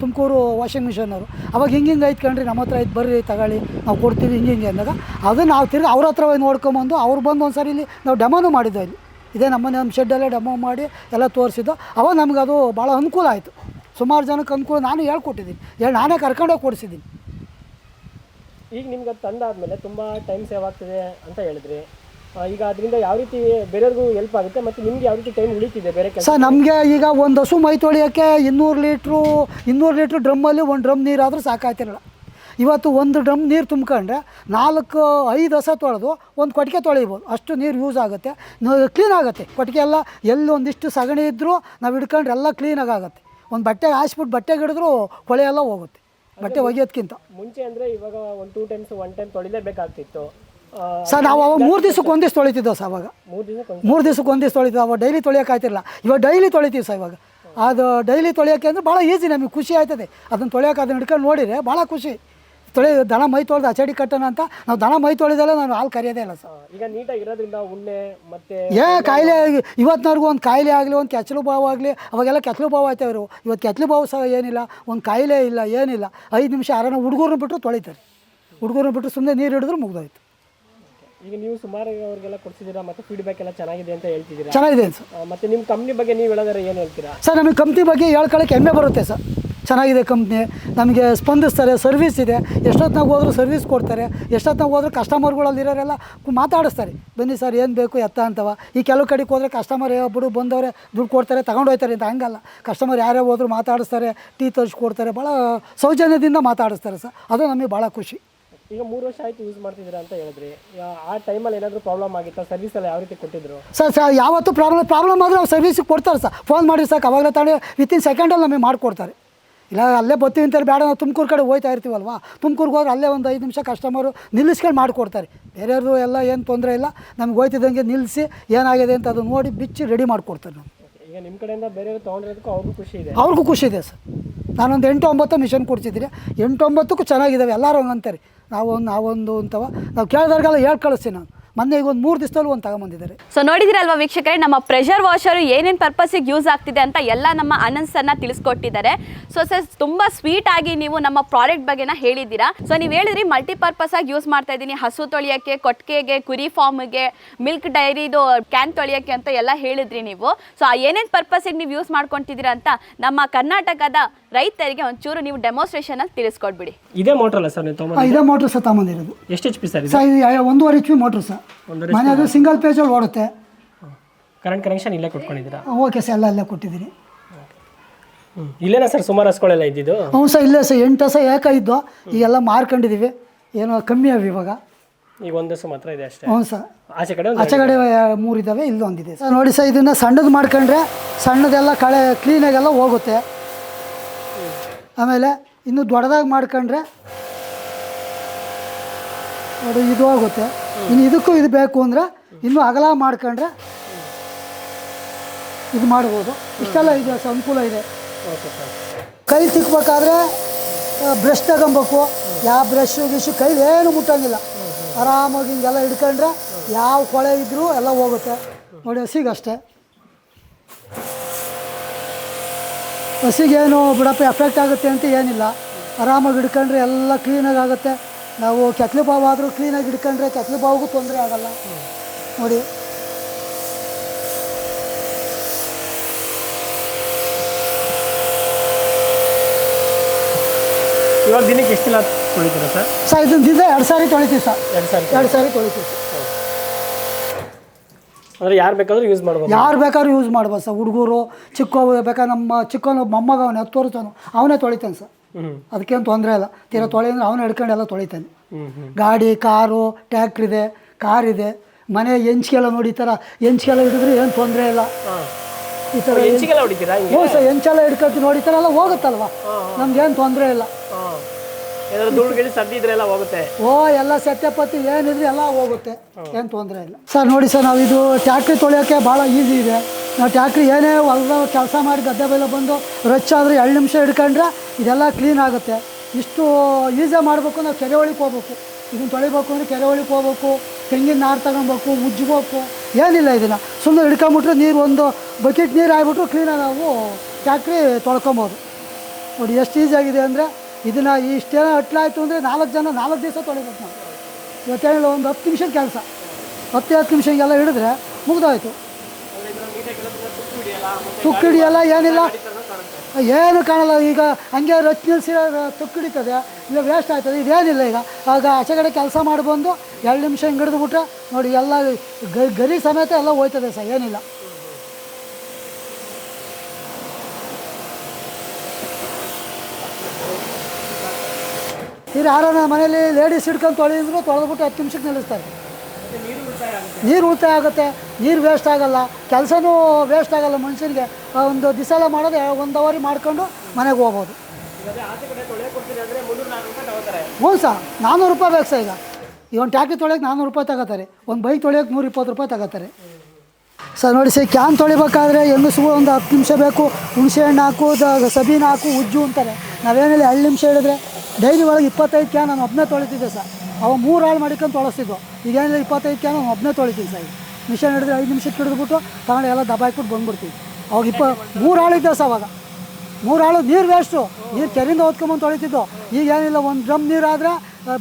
ತುಮಕೂರು ವಾಷಿಂಗ್ ಮಿಷನ್ ಅವರು. ಅವಾಗ ಹಿಂಗೆ ಹಿಂಗೆ ಐತೆ ಕಣ್ರಿ, ನಮ್ಮ ಹತ್ರ ಐತೆ, ಬರ್ರಿ ತಗೊಳ್ಳಿ, ನಾವು ಕೊಡ್ತೀವಿ, ಹಿಂಗೆ ಹಿಂಗೆ ಅಂದಾಗ. ಅದು ನಾವು ತಿರ್ಗಿ ಅವ್ರ ಹತ್ರ ಹೋಗಿ ನೋಡ್ಕೊಂಬಂದು ಅವ್ರು ಬಂದು ಒಂದು ಸರಿ ಇಲ್ಲಿ ನಾವು ಡೆಮೋನು ಮಾಡಿದ್ದೋ ಇಲ್ಲಿ. ಇದೇ ನಮ್ಮ ನಮ್ಮ ಶೆಡ್ಡಲ್ಲೇ ಡೆಮೋ ಮಾಡಿ ಎಲ್ಲ ತೋರಿಸಿದ್ದು. ಅವಾಗ ನಮ್ಗೆ ಅದು ಭಾಳ ಅನುಕೂಲ ಆಯಿತು. ಸುಮಾರು ಜನಕ್ಕೆ ಅನುಕೂಲ ನಾನು ಹೇಳ್ಕೊಟ್ಟಿದ್ದೀನಿ. ಹೇಳಿ ನಾನೇ ಕರ್ಕೊಂಡೋಗಿ ಕೊಡಿಸಿದ್ದೀನಿ. ಈಗ ನಿಮ್ಗೆ ಅದು ತಂದಾದಮೇಲೆ ತುಂಬ ಟೈಮ್ ಸೇವ್ ಆಗ್ತಿದೆ ಅಂತ ಹೇಳಿದ್ರಿ. ಈಗ ಅದರಿಂದ ಯಾವ ರೀತಿ ಬೇರೆಯವ್ರಿಗೂ ಹೆಲ್ಪ್ ಆಗುತ್ತೆ ಮತ್ತು ನಿಮ್ಗೆ ಯಾವ ರೀತಿ ಟೈಮ್ ಉಳಿತಿದೆ ಬೇರೆ ಕೆಲಸ? ಸರ್, ನಮಗೆ ಈಗ ಒಂದು ಹಸು ಮೈ ತೊಳೆಯೋಕ್ಕೆ ಇನ್ನೂರು ಲೀಟ್ರು, ಇನ್ನೂರು ಲೀಟ್ರ್ ಡ್ರಮ್ಮಲ್ಲಿ ಒಂದು ಡ್ರಮ್ ನೀರಾದರೂ ಸಾಕಾಯ್ತಿರಲ್ಲ. ಇವತ್ತು ಒಂದು ಡ್ರಮ್ ನೀರು ತುಂಬ್ಕೊಂಡ್ರೆ ನಾಲ್ಕು, ಐದು ಹಸ ತೊಳೆದು ಒಂದು ಕೊಟ್ಟಿಗೆ ತೊಳಿಬೋದು. ಅಷ್ಟು ನೀರು ಯೂಸ್ ಆಗುತ್ತೆ. ಕ್ಲೀನ್ ಆಗುತ್ತೆ. ಕೊಟ್ಟಿಗೆ ಎಲ್ಲ ಎಲ್ಲಿ ಒಂದಿಷ್ಟು ಸಗಣಿ ಇದ್ದರೂ ನಾವು ಹಿಡ್ಕೊಂಡ್ರೆ ಎಲ್ಲ ಕ್ಲೀನಾಗಿ ಆಗುತ್ತೆ. ಒಂದು ಬಟ್ಟೆ ಹಾಸ್ಬಿಟ್ಟು ಬಟ್ಟೆಗೆ ಹಿಡಿದ್ರೂ ಕೊಳೆ ಎಲ್ಲ ಹೋಗುತ್ತೆ. ಬಟ್ಟೆ ಒಗೆಯೋದ್ಕಿಂತ. ಮುಂಚೆ ಅಂದರೆ ಇವಾಗ ಒಂದು ಟೂ ಟೈಮ್ಸ್ ಒನ್ ಟೈಮ್ ತೊಳಿಲೇಬೇಕಾಗ್ತಿತ್ತು ಸರ್ ನಾವು ಅವಾಗ ಮೂರು ದಿವ್ಸಕ್ಕೆ ಒಂದಿವ್ಸ ದಿವ್ಸ ತೊಳಿತಿದ್ದೋ ಸರ್ ಅವಾಗ? ಮೂರು ದಿವಸ ಮೂರು ದಿವ್ಸಕ್ಕೆ ಒಂದಿವ್ಸ ದಿವ್ಸ ಅವಾಗ ಡೈಲಿ ತೊಳೆಯೋಕೆ ಆಯ್ತಿರಲ್ಲ ಇವಾಗ ಡೈಲಿ ತೊಳಿತೀವಿ ಸರ್ ಇವಾಗ. ಅದು ಡೈಲಿ ತೊಳೆಯೋಕೆ ಅಂದರೆ ಭಾಳ ಈಸಿ ನಮಗೆ ಖುಷಿ ಆಯ್ತದೆ. ಅದನ್ನು ತೊಳೆಯೋಕೆ ಅದನ್ನ ಹಿಡ್ಕೊಂಡು ನೋಡಿದರೆ ಭಾಳ ಖುಷಿ. ತೊಳಿ ದನ ಮೈ ತೊಳೆದು ಅಚಡಿ ಕಟ್ಟೋಣ ಅಂತ ನಾವು ದನ ಮೈ ತೊಳೆದಲ್ಲ ನಾನು ಹಾಲು ಕರೆಯೋದೇ ಇಲ್ಲ ಸರ್. ಈಗ ನೀಟಾಗಿ ಇರೋದ್ರಿಂದ ಉಣ್ಣೆ ಮತ್ತೆ ಏ ಕಾಯಿಲೆ ಇವತ್ತಿನವ್ರಿಗೂ ಒಂದು ಕಾಯಿಲೆ ಆಗಲಿ ಒಂದು ಕೆಚ್ಚಲು ಬಾವು ಆಗಲಿ ಅವಾಗೆಲ್ಲ ಕೆಚ್ಚಲು ಬಾವು ಆಯ್ತಾವ್ರು ಇವತ್ತು ಕೆಚ್ಚಲು ಬಾವು ಸಹ ಏನಿಲ್ಲ ಒಂದು ಕಾಯಿಲೆ ಇಲ್ಲ ಏನಿಲ್ಲ. ಐದು ನಿಮಿಷ ಆರಾಮ ಹುಡುಗರನ್ನ ಬಿಟ್ಟರು ತೊಳಿತಾರೆ. ಹುಡುಗರನ್ನ ಬಿಟ್ಟರು ಸುಮ್ಮನೆ ನೀರು ಹಿಡಿದ್ರು ಮುಗ್ದೋಯ್ತು. ಈಗ ನೀವು ಸುಮಾರು ಅವ್ರಿಗೆಲ್ಲ ಕೊಡ್ಸಿದ್ದೀರಾ ಮತ್ತೆ ಫೀಡ್ಬ್ಯಾಕ್ ಎಲ್ಲ ಚೆನ್ನಾಗಿದೆ ಅಂತ ಹೇಳ್ತಿದ್ದೀರಾ? ಚೆನ್ನಾಗಿದೆ ಸರ್. ಮತ್ತೆ ನಿಮ್ಮ ಕಂಪ್ನಿ ಬಗ್ಗೆ ನೀವು ಹೇಳಿದ್ರೆ ಏನು ಹೇಳ್ತೀರಾ? ಸರ್ ನಮಗೆ ಕಂಪ್ನಿ ಬಗ್ಗೆ ಹೇಳ್ಕೊಳ್ಳೋಕೆ ಹೆಮ್ಮೆ ಬರುತ್ತೆ ಸರ್. ಚೆನ್ನಾಗಿದೆ ಕಂಪ್ನಿ. ನಮಗೆ ಸ್ಪಂದಿಸ್ತಾರೆ ಸರ್ವಿಸ್ ಇದೆ. ಎಷ್ಟೊತ್ತಿನಾಗ ಹೋದ್ರೂ ಸರ್ವಿಸ್ ಕೊಡ್ತಾರೆ. ಎಷ್ಟೊತ್ತಿನಾಗ ಹೋದ್ರೂ ಕಸ್ಟಮರ್ಗಳಲ್ಲಿ ಇರೋರೆಲ್ಲ ಕು- ಮಾತಾಡಿಸ್ತಾರೆ. ಬನ್ನಿ ಸರ್ ಏನು ಬೇಕು ಎತ್ತ ಅಂತವ. ಈ ಕೆಲವು ಕಡೆಗೆ ಹೋದರೆ ಕಸ್ಟಮರ್ ಬಿಡು ಬಂದವರೇ ದುಡ್ಡು ಕೊಡ್ತಾರೆ ತಗೊಂಡು ಹೋಗ್ತಾರೆ ಅಂತ ಹಂಗಲ್ಲ. ಕಸ್ಟಮರ್ ಯಾರೇ ಹೋದ್ರು ಮಾತಾಡಿಸ್ತಾರೆ ಟೀ ತರಿಸ್ಕೊಡ್ತಾರೆ ಭಾಳ ಸೌಜನ್ಯದಿಂದ ಮಾತಾಡಿಸ್ತಾರೆ ಸರ್. ಅದು ನಮಗೆ ಭಾಳ ಖುಷಿ. ಈಗ ಮೂರು ವರ್ಷ ಆಯ್ತು ಯೂಸ್ ಮಾಡ್ತಿದ್ದೀರಾ ಅಂತ ಹೇಳಿದ್ರಿ. ಆ ಟೈಮಲ್ಲಿ ಏನಾದರೂ ಪ್ರಾಬ್ಲಮ್ ಆಗಿತ್ತು? ಸರ್ವಿಸ್ ಎಲ್ಲ ಯಾವ ರೀತಿ ಕೊಟ್ಟಿದ್ರು? ಸರ್ ಸರ್ ಯಾವತ್ತೂ ಪ್ರಾಬ್ಲಮ್ ಪ್ರಾಬ್ಲಮ್ ಆದರೆ ಅವ್ರು ಸರ್ವಿಸಿಗೆ ಕೊಡ್ತಾರೆ ಸರ್. ಫೋನ್ ಮಾಡಿ ಸಾಕು. ಅವಾಗಲೇ ತಾನೇ ವಿತಿನ್ ಸೆಕೆಂಡಲ್ಲಿ ನಮಗೆ ಮಾಡಿಕೊಡ್ತಾರೆ. ಇಲ್ಲ ಅಲ್ಲೇ ಬರ್ತೀವಿ ಅಂತಾರೆ ಬೇಡ ನಾವು ತುಮಕೂರು ಕಡೆ ಹೋಗ್ತಾ ಇರ್ತೀವಲ್ವಾ? ತುಮಕೂರಿಗೆ ಹೋದ್ರೆ ಅಲ್ಲೇ ಒಂದು ಐದು ನಿಮಿಷ ಕಸ್ಟಮರು ನಿಲ್ಲಿಸ್ಕೊಂಡು ಮಾಡಿಕೊಡ್ತಾರೆ. ಬೇರೆಯವ್ರದ್ದು ಎಲ್ಲ ಏನು ತೊಂದರೆ ಇಲ್ಲ ನಮ್ಗೆ ಹೋಯ್ತಿದ್ದಂಗೆ ನಿಲ್ಲಿಸಿ ಏನಾಗಿದೆ ಅಂತ ಅದು ನೋಡಿ ಬಿಚ್ಚಿ ರೆಡಿ ಮಾಡಿಕೊಡ್ತಾರೆ ನಾವು. ಈಗ ನಿಮ್ಮ ಕಡೆಯಿಂದ ಬೇರೆಯವರು ತೊಗೊಂಡಿರೋದಕ್ಕೂ ಅವ್ರಿಗೂ ಖುಷಿ ಇದೆ. ಅವ್ರಿಗೂ ಖುಷಿ ಇದೆ ಸರ್. ನಾನೊಂದು ಎಂಟು ಒಂಬತ್ತು ಮಿಷನ್ ಕೊಡ್ತಿದ್ದೀನಿ ಎಂಟು ಒಂಬತ್ತಕ್ಕೂ ಚೆನ್ನಾಗಿದ್ದಾವೆ ಎಲ್ಲರೂ ಹಂಗಂತಾರೆ. ನಾವೊಂದು ನಾವೊಂದು ಅಂತವ. ನಾವು ಕೇಳಿದವ್ರಿಗೆಲ್ಲ ಹೇಳಿ ಕಳಿಸ್ತೀನಿ ನಾನು. ಮೊನ್ನೆ ಈಗ ಒಂದು ಮೂರು ದಿವಸದಲ್ಲಿ ಒಂದು ತಗೊಂಬಂದಿದ್ದಾರೆ. ಸೊ ನೋಡಿದಿರಲ್ವಾ ವೀಕ್ಷಕರೇ ನಮ್ಮ ಪ್ರೆಷರ್ ವಾಷರು ಏನೇನು ಪರ್ಪಸ್ಸಿಗೆ ಯೂಸ್ ಆಗ್ತಿದೆ ಅಂತ ಎಲ್ಲ ನಮ್ಮ ಅನನ್ಸ್ ತಿಳಿಸ್ಕೊಟ್ಟಿದ್ದಾರೆ. ಸೊ ಸರ್ ತುಂಬ ಸ್ವೀಟ್ ಆಗಿ ನೀವು ನಮ್ಮ ಪ್ರಾಡಕ್ಟ್ ಬಗ್ಗೆನ ಹೇಳಿದ್ದೀರಾ. ಸೊ ನೀವು ಹೇಳಿದ್ರಿ ಮಲ್ಟಿಪರ್ಪಸ್ ಆಗಿ ಯೂಸ್ ಮಾಡ್ತಾ ಇದ್ದೀನಿ. ಹಸು ತೊಳೆಯೋಕ್ಕೆ ಕೊಟ್ಟಿಗೆಗೆ ಕುರಿ ಫಾರ್ಮ್ಗೆ ಮಿಲ್ಕ್ ಡೈರಿದು ಕ್ಯಾನ್ ತೊಳೆಯೋಕ್ಕೆ ಅಂತ ಎಲ್ಲ ಹೇಳಿದ್ರಿ ನೀವು. ಸೊ ಆ ಏನೇನು ಪರ್ಪಸ್ಸಿಗೆ ನೀವು ಯೂಸ್ ಮಾಡ್ಕೊತಿದ್ದೀರಾ ಅಂತ ನಮ್ಮ ಕರ್ನಾಟಕದ ರೈತರಿಗೆ ಒಂಚೂರು ನೀವು ಡೆಮೋಸ್ಟ್ರೇಷನಲ್ಲಿ ತಿಳಿಸ್ಕೊಡ್ಬಿಡಿ. ಇದೇ ಮೋಟರ್ ಅಲ್ಲ ಸರ್ ನೀವು ತೊಗೊಂಡು ಆ, ಇದೇ ಮೋಟ್ರ್ ಸಹ ತಗೊಂಬಂದಿರೋದು. ಎಷ್ಟು ಎಚ್ ಪಿ ಸರ್ ಇದು? ಸರ್ ಇದು ಯಾ- ಒಂದೂವರೆ ಎಚ್ ಪಿ ಮೋಟ್ರ್ ಸರ್ ಒಂದೂವರೆ ಮನೆ ಅದು ಸಿಂಗಲ್ ಪೇಜಲ್ಲಿ ಓಡುತ್ತೆ. ಕರೆಂಟ್ ಕನೆಕ್ಷನ್ ಇಲ್ಲೇ ಕೊಟ್ಕೊಂಡಿದ್ದೀರಾ ಓಕೆ ಸರ್ ಎಲ್ಲ ಅಲ್ಲೇ ಕೊಟ್ಟಿದ್ದೀನಿ. ಇಲ್ಲೇನಾ ಸರ್ ಸುಮಾರು ಹಸ್ಗಳೆಲ್ಲ ಇದ್ದಿದ್ದು? ಹ್ಞೂ ಸರ್ ಇಲ್ಲೇ ಸರ್ ಎಂಟು ಹಸ ಯಾಕೆ ಇದ್ದೋ. ಈಗೆಲ್ಲ ಮಾರ್ಕೊಂಡಿದ್ದೀವಿ ಏನೋ ಕಮ್ಮಿ ಅವು ಇವಾಗ. ಈಗ ಒಂದು ಹಸು ಮಾತ್ರ ಇದೆ ಅಷ್ಟೇ? ಹ್ಞೂ ಸರ್ ಆಚೆ ಕಡೆ ಒಂದು ಆಚೆ ಕಡೆ ಮೂರು ಇದ್ದಾವೆ ಇಲ್ಲಿ ಒಂದಿದೆ ಸರ್ ನೋಡಿ ಸರ್ ಇದನ್ನು ಸಣ್ಣದು ಮಾಡ್ಕೊಂಡ್ರೆ ಸಣ್ಣದೆಲ್ಲ ಕಳೆ ಕ್ಲೀನಾಗೆಲ್ಲ ಹೋಗುತ್ತೆ. ಆಮೇಲೆ ಇನ್ನು ದೊಡ್ಡದಾಗಿ ಮಾಡ್ಕೊಂಡ್ರೆ ನೋಡಿ, ಇದು ಆಗುತ್ತೆ. ಇನ್ನು ಇದಕ್ಕೂ ಇದು ಬೇಕು ಅಂದರೆ ಇನ್ನೂ ಅಗಲ ಮಾಡ್ಕೊಂಡ್ರೆ ಇದು ಮಾಡ್ಬೋದು. ಇಷ್ಟೆಲ್ಲ ಇದೆ ಅನುಕೂಲ ಇದೆ. ಕೈ ಸಿಕ್ಬೇಕಾದ್ರೆ ಬ್ರಷ್ ತಗೊಬೇಕು. ಯಾವ ಬ್ರಷ್ ಗಿಶು ಕೈಲಿ ಏನು ಮುಟ್ಟಂಗಿಲ್ಲ. ಆರಾಮಾಗಿ ಹಿಂಗೆಲ್ಲ ಹಿಡ್ಕೊಂಡ್ರೆ ಯಾವ ಕೊಳೆ ಇದ್ದರೂ ಎಲ್ಲ ಹೋಗುತ್ತೆ. ನೋಡಿ ಹಸಿಗೆ ಅಷ್ಟೇ ಹಸಿಗೇನು ಬಿಡಪ್ಪ ಎಫೆಕ್ಟ್ ಆಗುತ್ತೆ ಅಂತ ಏನಿಲ್ಲ. ಆರಾಮಾಗಿ ಹಿಡ್ಕೊಂಡ್ರೆ ಎಲ್ಲ ಕ್ಲೀನಾಗಿ ಆಗುತ್ತೆ. ನಾವು ಕೆತ್ತಲು ಬಾವು ಆದರೂ ಕ್ಲೀನಾಗಿ ಹಿಡ್ಕೊಂಡ್ರೆ ಕೆತ್ತಲು ಬಾವಿಗೂ ತೊಂದರೆ ಆಗಲ್ಲ. ನೋಡಿ. ಇವಾಗ ದಿನಕ್ಕೆ ಎಷ್ಟು ಸಲ ತೊಳಿತೀರ ಸರ್? ಸರ್ ಇದನ್ನು ದಿನ ಎರಡು ಸಾರಿ ತೊಳಿತೀವಿ ಸರ್. ಎರಡು ಸಾರಿ ಎರಡು ಸಾರಿ ತೊಳಿತೀವಿ ಸರ್. ಅಂದರೆ ಯಾರು ಬೇಕಾದ್ರೂ ಯೂಸ್ ಮಾಡ್ಬೋದು. ಯಾರು ಬೇಕಾದ್ರೂ ಯೂಸ್ ಮಾಡ್ಬೋದು ಸರ್. ಹುಡುಗರು ಚಿಕ್ಕ ಬೇಕಾದ್ರೆ ನಮ್ಮ ಚಿಕ್ಕವನು ಮೊಮ್ಮಗ ಅವನು ಹತ್ತು ವರ್ಷ ಅವನೇ ತೊಳಿತಾನೆ ಸರ್. ಅದಕ್ಕೇನು ತೊಂದರೆ ಇಲ್ಲ. ತೀರಾ ತೊಳೆ ಅಂದರೆ ಅವನು ಹಿಡ್ಕೊಂಡು ಎಲ್ಲ ತೊಳಿತಾನೆ. ಗಾಡಿ ಕಾರು ಟ್ಯಾಕ್ಟ್ರ್ ಇದೆ ಕಾರ್ ಇದೆ ಮನೆ ಹೆಂಚ್ಗೆಲ್ಲ ನೋಡಿ ಈ ಥರ ಹೆಂಚಿಗೆಲ್ಲ ಹಿಡಿದ್ರೆ ಏನು ತೊಂದರೆ ಇಲ್ಲ. ಈ ಥರ ಹೆಂಚಿಗೆಲ್ಲ ಹೊಡಿತೀರಾ ಹಿಂಗೆ? ಹ್ಞೂ ಸರ್ ಹೆಂಚೆಲ್ಲ ಹಿಡ್ಕೊಳ್ತೀವಿ ನೋಡಿ ಥರ ಎಲ್ಲ ಹೋಗುತ್ತಲ್ವ? ನಮ್ಗೇನು ತೊಂದರೆ ಇಲ್ಲ. ಹೋಗುತ್ತೆ. ಓ, ಎಲ್ಲ ಸತ್ಯಪತಿ ಏನಿದ್ರೆ ಎಲ್ಲ ಹೋಗುತ್ತೆ. ಏನು ತೊಂದರೆ ಇಲ್ಲ. ಸರ್, ನೋಡಿ ಸರ್, ನಾವು ಇದು ಟ್ಯಾಕ್ಟ್ರಿ ತೊಳೆಯೋಕ್ಕೆ ಭಾಳ ಈಸಿ ಇದೆ. ನಾವು ಟ್ಯಾಕ್ಟ್ರಿ ಏನೇ ಹೊಲದ ಕೆಲಸ ಮಾಡಿ ಗದ್ದೆ ಬೆಲೆ ಬಂದು ರಚ್ಚಾದರೆ ಎರಡು ನಿಮಿಷ ಹಿಡ್ಕೊಂಡ್ರೆ ಇದೆಲ್ಲ ಕ್ಲೀನ್ ಆಗುತ್ತೆ. ಇಷ್ಟು ಈಸಿ ಮಾಡಬೇಕು ನಾವು ಕೆರೆ ಒಳಗೆ ಹೋಗ್ಬೇಕು. ಇದನ್ನ ತೊಳಿಬೇಕು ಅಂದರೆ ಕೆರೆ ಒಳಗೆ ಹೋಗ್ಬೇಕು. ತೆಂಗಿನ ನಾರು ತಗೊಬೇಕು, ಉಜ್ಜಬೇಕು. ಏನಿಲ್ಲ ಇದನ್ನು. ಸುಮ್ಮನೆ ಹಿಡ್ಕೊಂಬಿಟ್ರೆ ನೀರು ಒಂದು ಬಕೆಟ್ ನೀರು ಆಗಿಬಿಟ್ರು ಕ್ಲೀನಾಗಿ ನಾವು ಟ್ಯಾಕ್ಟ್ರಿ ತೊಳ್ಕೊಬೋದು. ನೋಡಿ, ಎಷ್ಟು ಆಗಿದೆ ಅಂದರೆ ಇದನ್ನು ಇಷ್ಟೇನೋ ಅಟ್ಲಾಯ್ತು ಅಂದರೆ ನಾಲ್ಕು ಜನ, ನಾಲ್ಕು ದಿವಸ ತೊಳಿಬೇಕು ನಾವು. ಇವತ್ತೇನಿಲ್ಲ ಒಂದು ಹತ್ತು ನಿಮಿಷದ ಕೆಲಸ. ಹತ್ತು ಹತ್ತು ನಿಮಿಷ ಹಿಂಗೆಲ್ಲ ಹಿಡಿದ್ರೆ ಮುಗ್ದೋಯ್ತು. ತುಕ್ಕು ಹಿಡಿಯಲ್ಲ, ಏನಿಲ್ಲ. ಏನು ಕಾಣಲ್ಲ, ಈಗ ಹಂಗೆ ರಚ್ ನಿಲ್ಸಿ ತುಕ್ಕು ಹಿಡಿತದೆ. ಇಲ್ಲ ವೇಸ್ಟ್ ಆಯ್ತದೆ, ಇದೇನಿಲ್ಲ ಈಗ. ಆಗ ಆಚೆ ಕಡೆ ಕೆಲಸ ಮಾಡಿ ಬಂದು ಎರಡು ನಿಮಿಷ ಹಿಂಗೆ ಹಿಡಿದ್ಬಿಟ್ರೆ ನೋಡಿ ಎಲ್ಲ ಗರಿ ಸಮೇತ ಎಲ್ಲ ಹೋಯ್ತದೆ ಸರ್, ಏನಿಲ್ಲ. ಈಗ ಯಾರನ್ನ ಮನೇಲಿ ಲೇಡೀಸ್ ಹಿಡ್ಕೊಂಡು ತೊಳೆದಿದ್ರು, ತೊಳೆದ್ಬಿಟ್ಟು ಹತ್ತು ನಿಮಿಷಕ್ಕೆ ನಿಲ್ಲಿಸ್ತಾರೆ. ನೀರು ಉಳಿತಾಯ ಆಗುತ್ತೆ, ನೀರು ವೇಸ್ಟ್ ಆಗಲ್ಲ, ಕೆಲಸನೂ ವೇಸ್ಟ್ ಆಗಲ್ಲ ಮನುಷ್ಯನಿಗೆ. ಒಂದು ದಿವಸ ಎಲ್ಲ ಮಾಡೋದು ಒಂದು ಅವರಿ ಮಾಡ್ಕೊಂಡು ಮನೆಗೆ ಹೋಗ್ಬೋದು. ಹ್ಞೂ ನಾನ್ನೂರು ರೂಪಾಯಿ ಬೇಕು ಸರ್ ಈಗ. ಈ ಒಂದು ಟ್ಯಾಕಿ ತೊಳೆಯೋಕೆ ನಾನ್ನೂರು ರೂಪಾಯಿ ತಗೋತಾರೆ. ಒಂದು ಬೈಕ್ ತೊಳೆಯೋಕೆ ನೂರ ಇಪ್ಪತ್ತು ರೂಪಾಯಿ ತಗೋತಾರೆ. ಸರ್ ನೋಡಿ ಸರ್ ಕ್ಯಾನ್ ತೊಳಿಬೇಕಾದ್ರೆ ಹೆಂಗಸುಗಳು ಒಂದು ಹತ್ತು ನಿಮಿಷ ಬೇಕು. ಹುಣಸೆ ಹಣ್ಣು ಹಾಕು ಸಬೀನ ಹಾಕು, ಉಜ್ಜು ಅಂತಾರೆ. ನಾವೇನಿಲ್ಲ ಎರಡು ನಿಮಿಷ ಹೇಳಿದ್ರೆ ಡೈಲಿ ಒಳಗೆ ಇಪ್ಪತ್ತೈದು ಕ್ಯಾನ್ ನಾನು ಒಬ್ಬನೇ ತೊಳಿತಿದ್ದೆ ಸರ್. ಅವ ಮೂರು ಹಾಳು ಮಾಡಿಕೊಂಡು ಈಗ ಈಗೇನಿಲ್ಲ ಇಪ್ಪತ್ತೈದು ಕ್ಯಾನ್ ನಾನು ಒಬ್ಬನೇ ತೊಳಿತೀನಿ ಸರ್. ಮಿಷನ್ ಹಿಡಿದ್ರೆ ಐದು ನಿಮಿಷಕ್ಕೆ ಹಿಡಿದ್ಬಿಟ್ಟು ತಗೊಂಡು ಎಲ್ಲ ದಬಾಯ್ಬಿಟ್ಟು ಬಂದ್ಬಿಡ್ತೀವಿ ಅವಾಗ ಇಪ್ಪ, ಮೂರು ಹಾಳಿದ್ದೆ ಸರ್ ಅವಾಗ. ಮೂರು ಹಾಳು ನೀರು ವೇಸ್ಟು ನೀರು ಕೆರೆಯಿಂದ ಓದ್ಕೊಂಬಂದು ತೊಳಿತಿದ್ದು. ಈಗ ಏನಿಲ್ಲ, ಒಂದು ಡ್ರಮ್ ನೀರು ಆದರೆ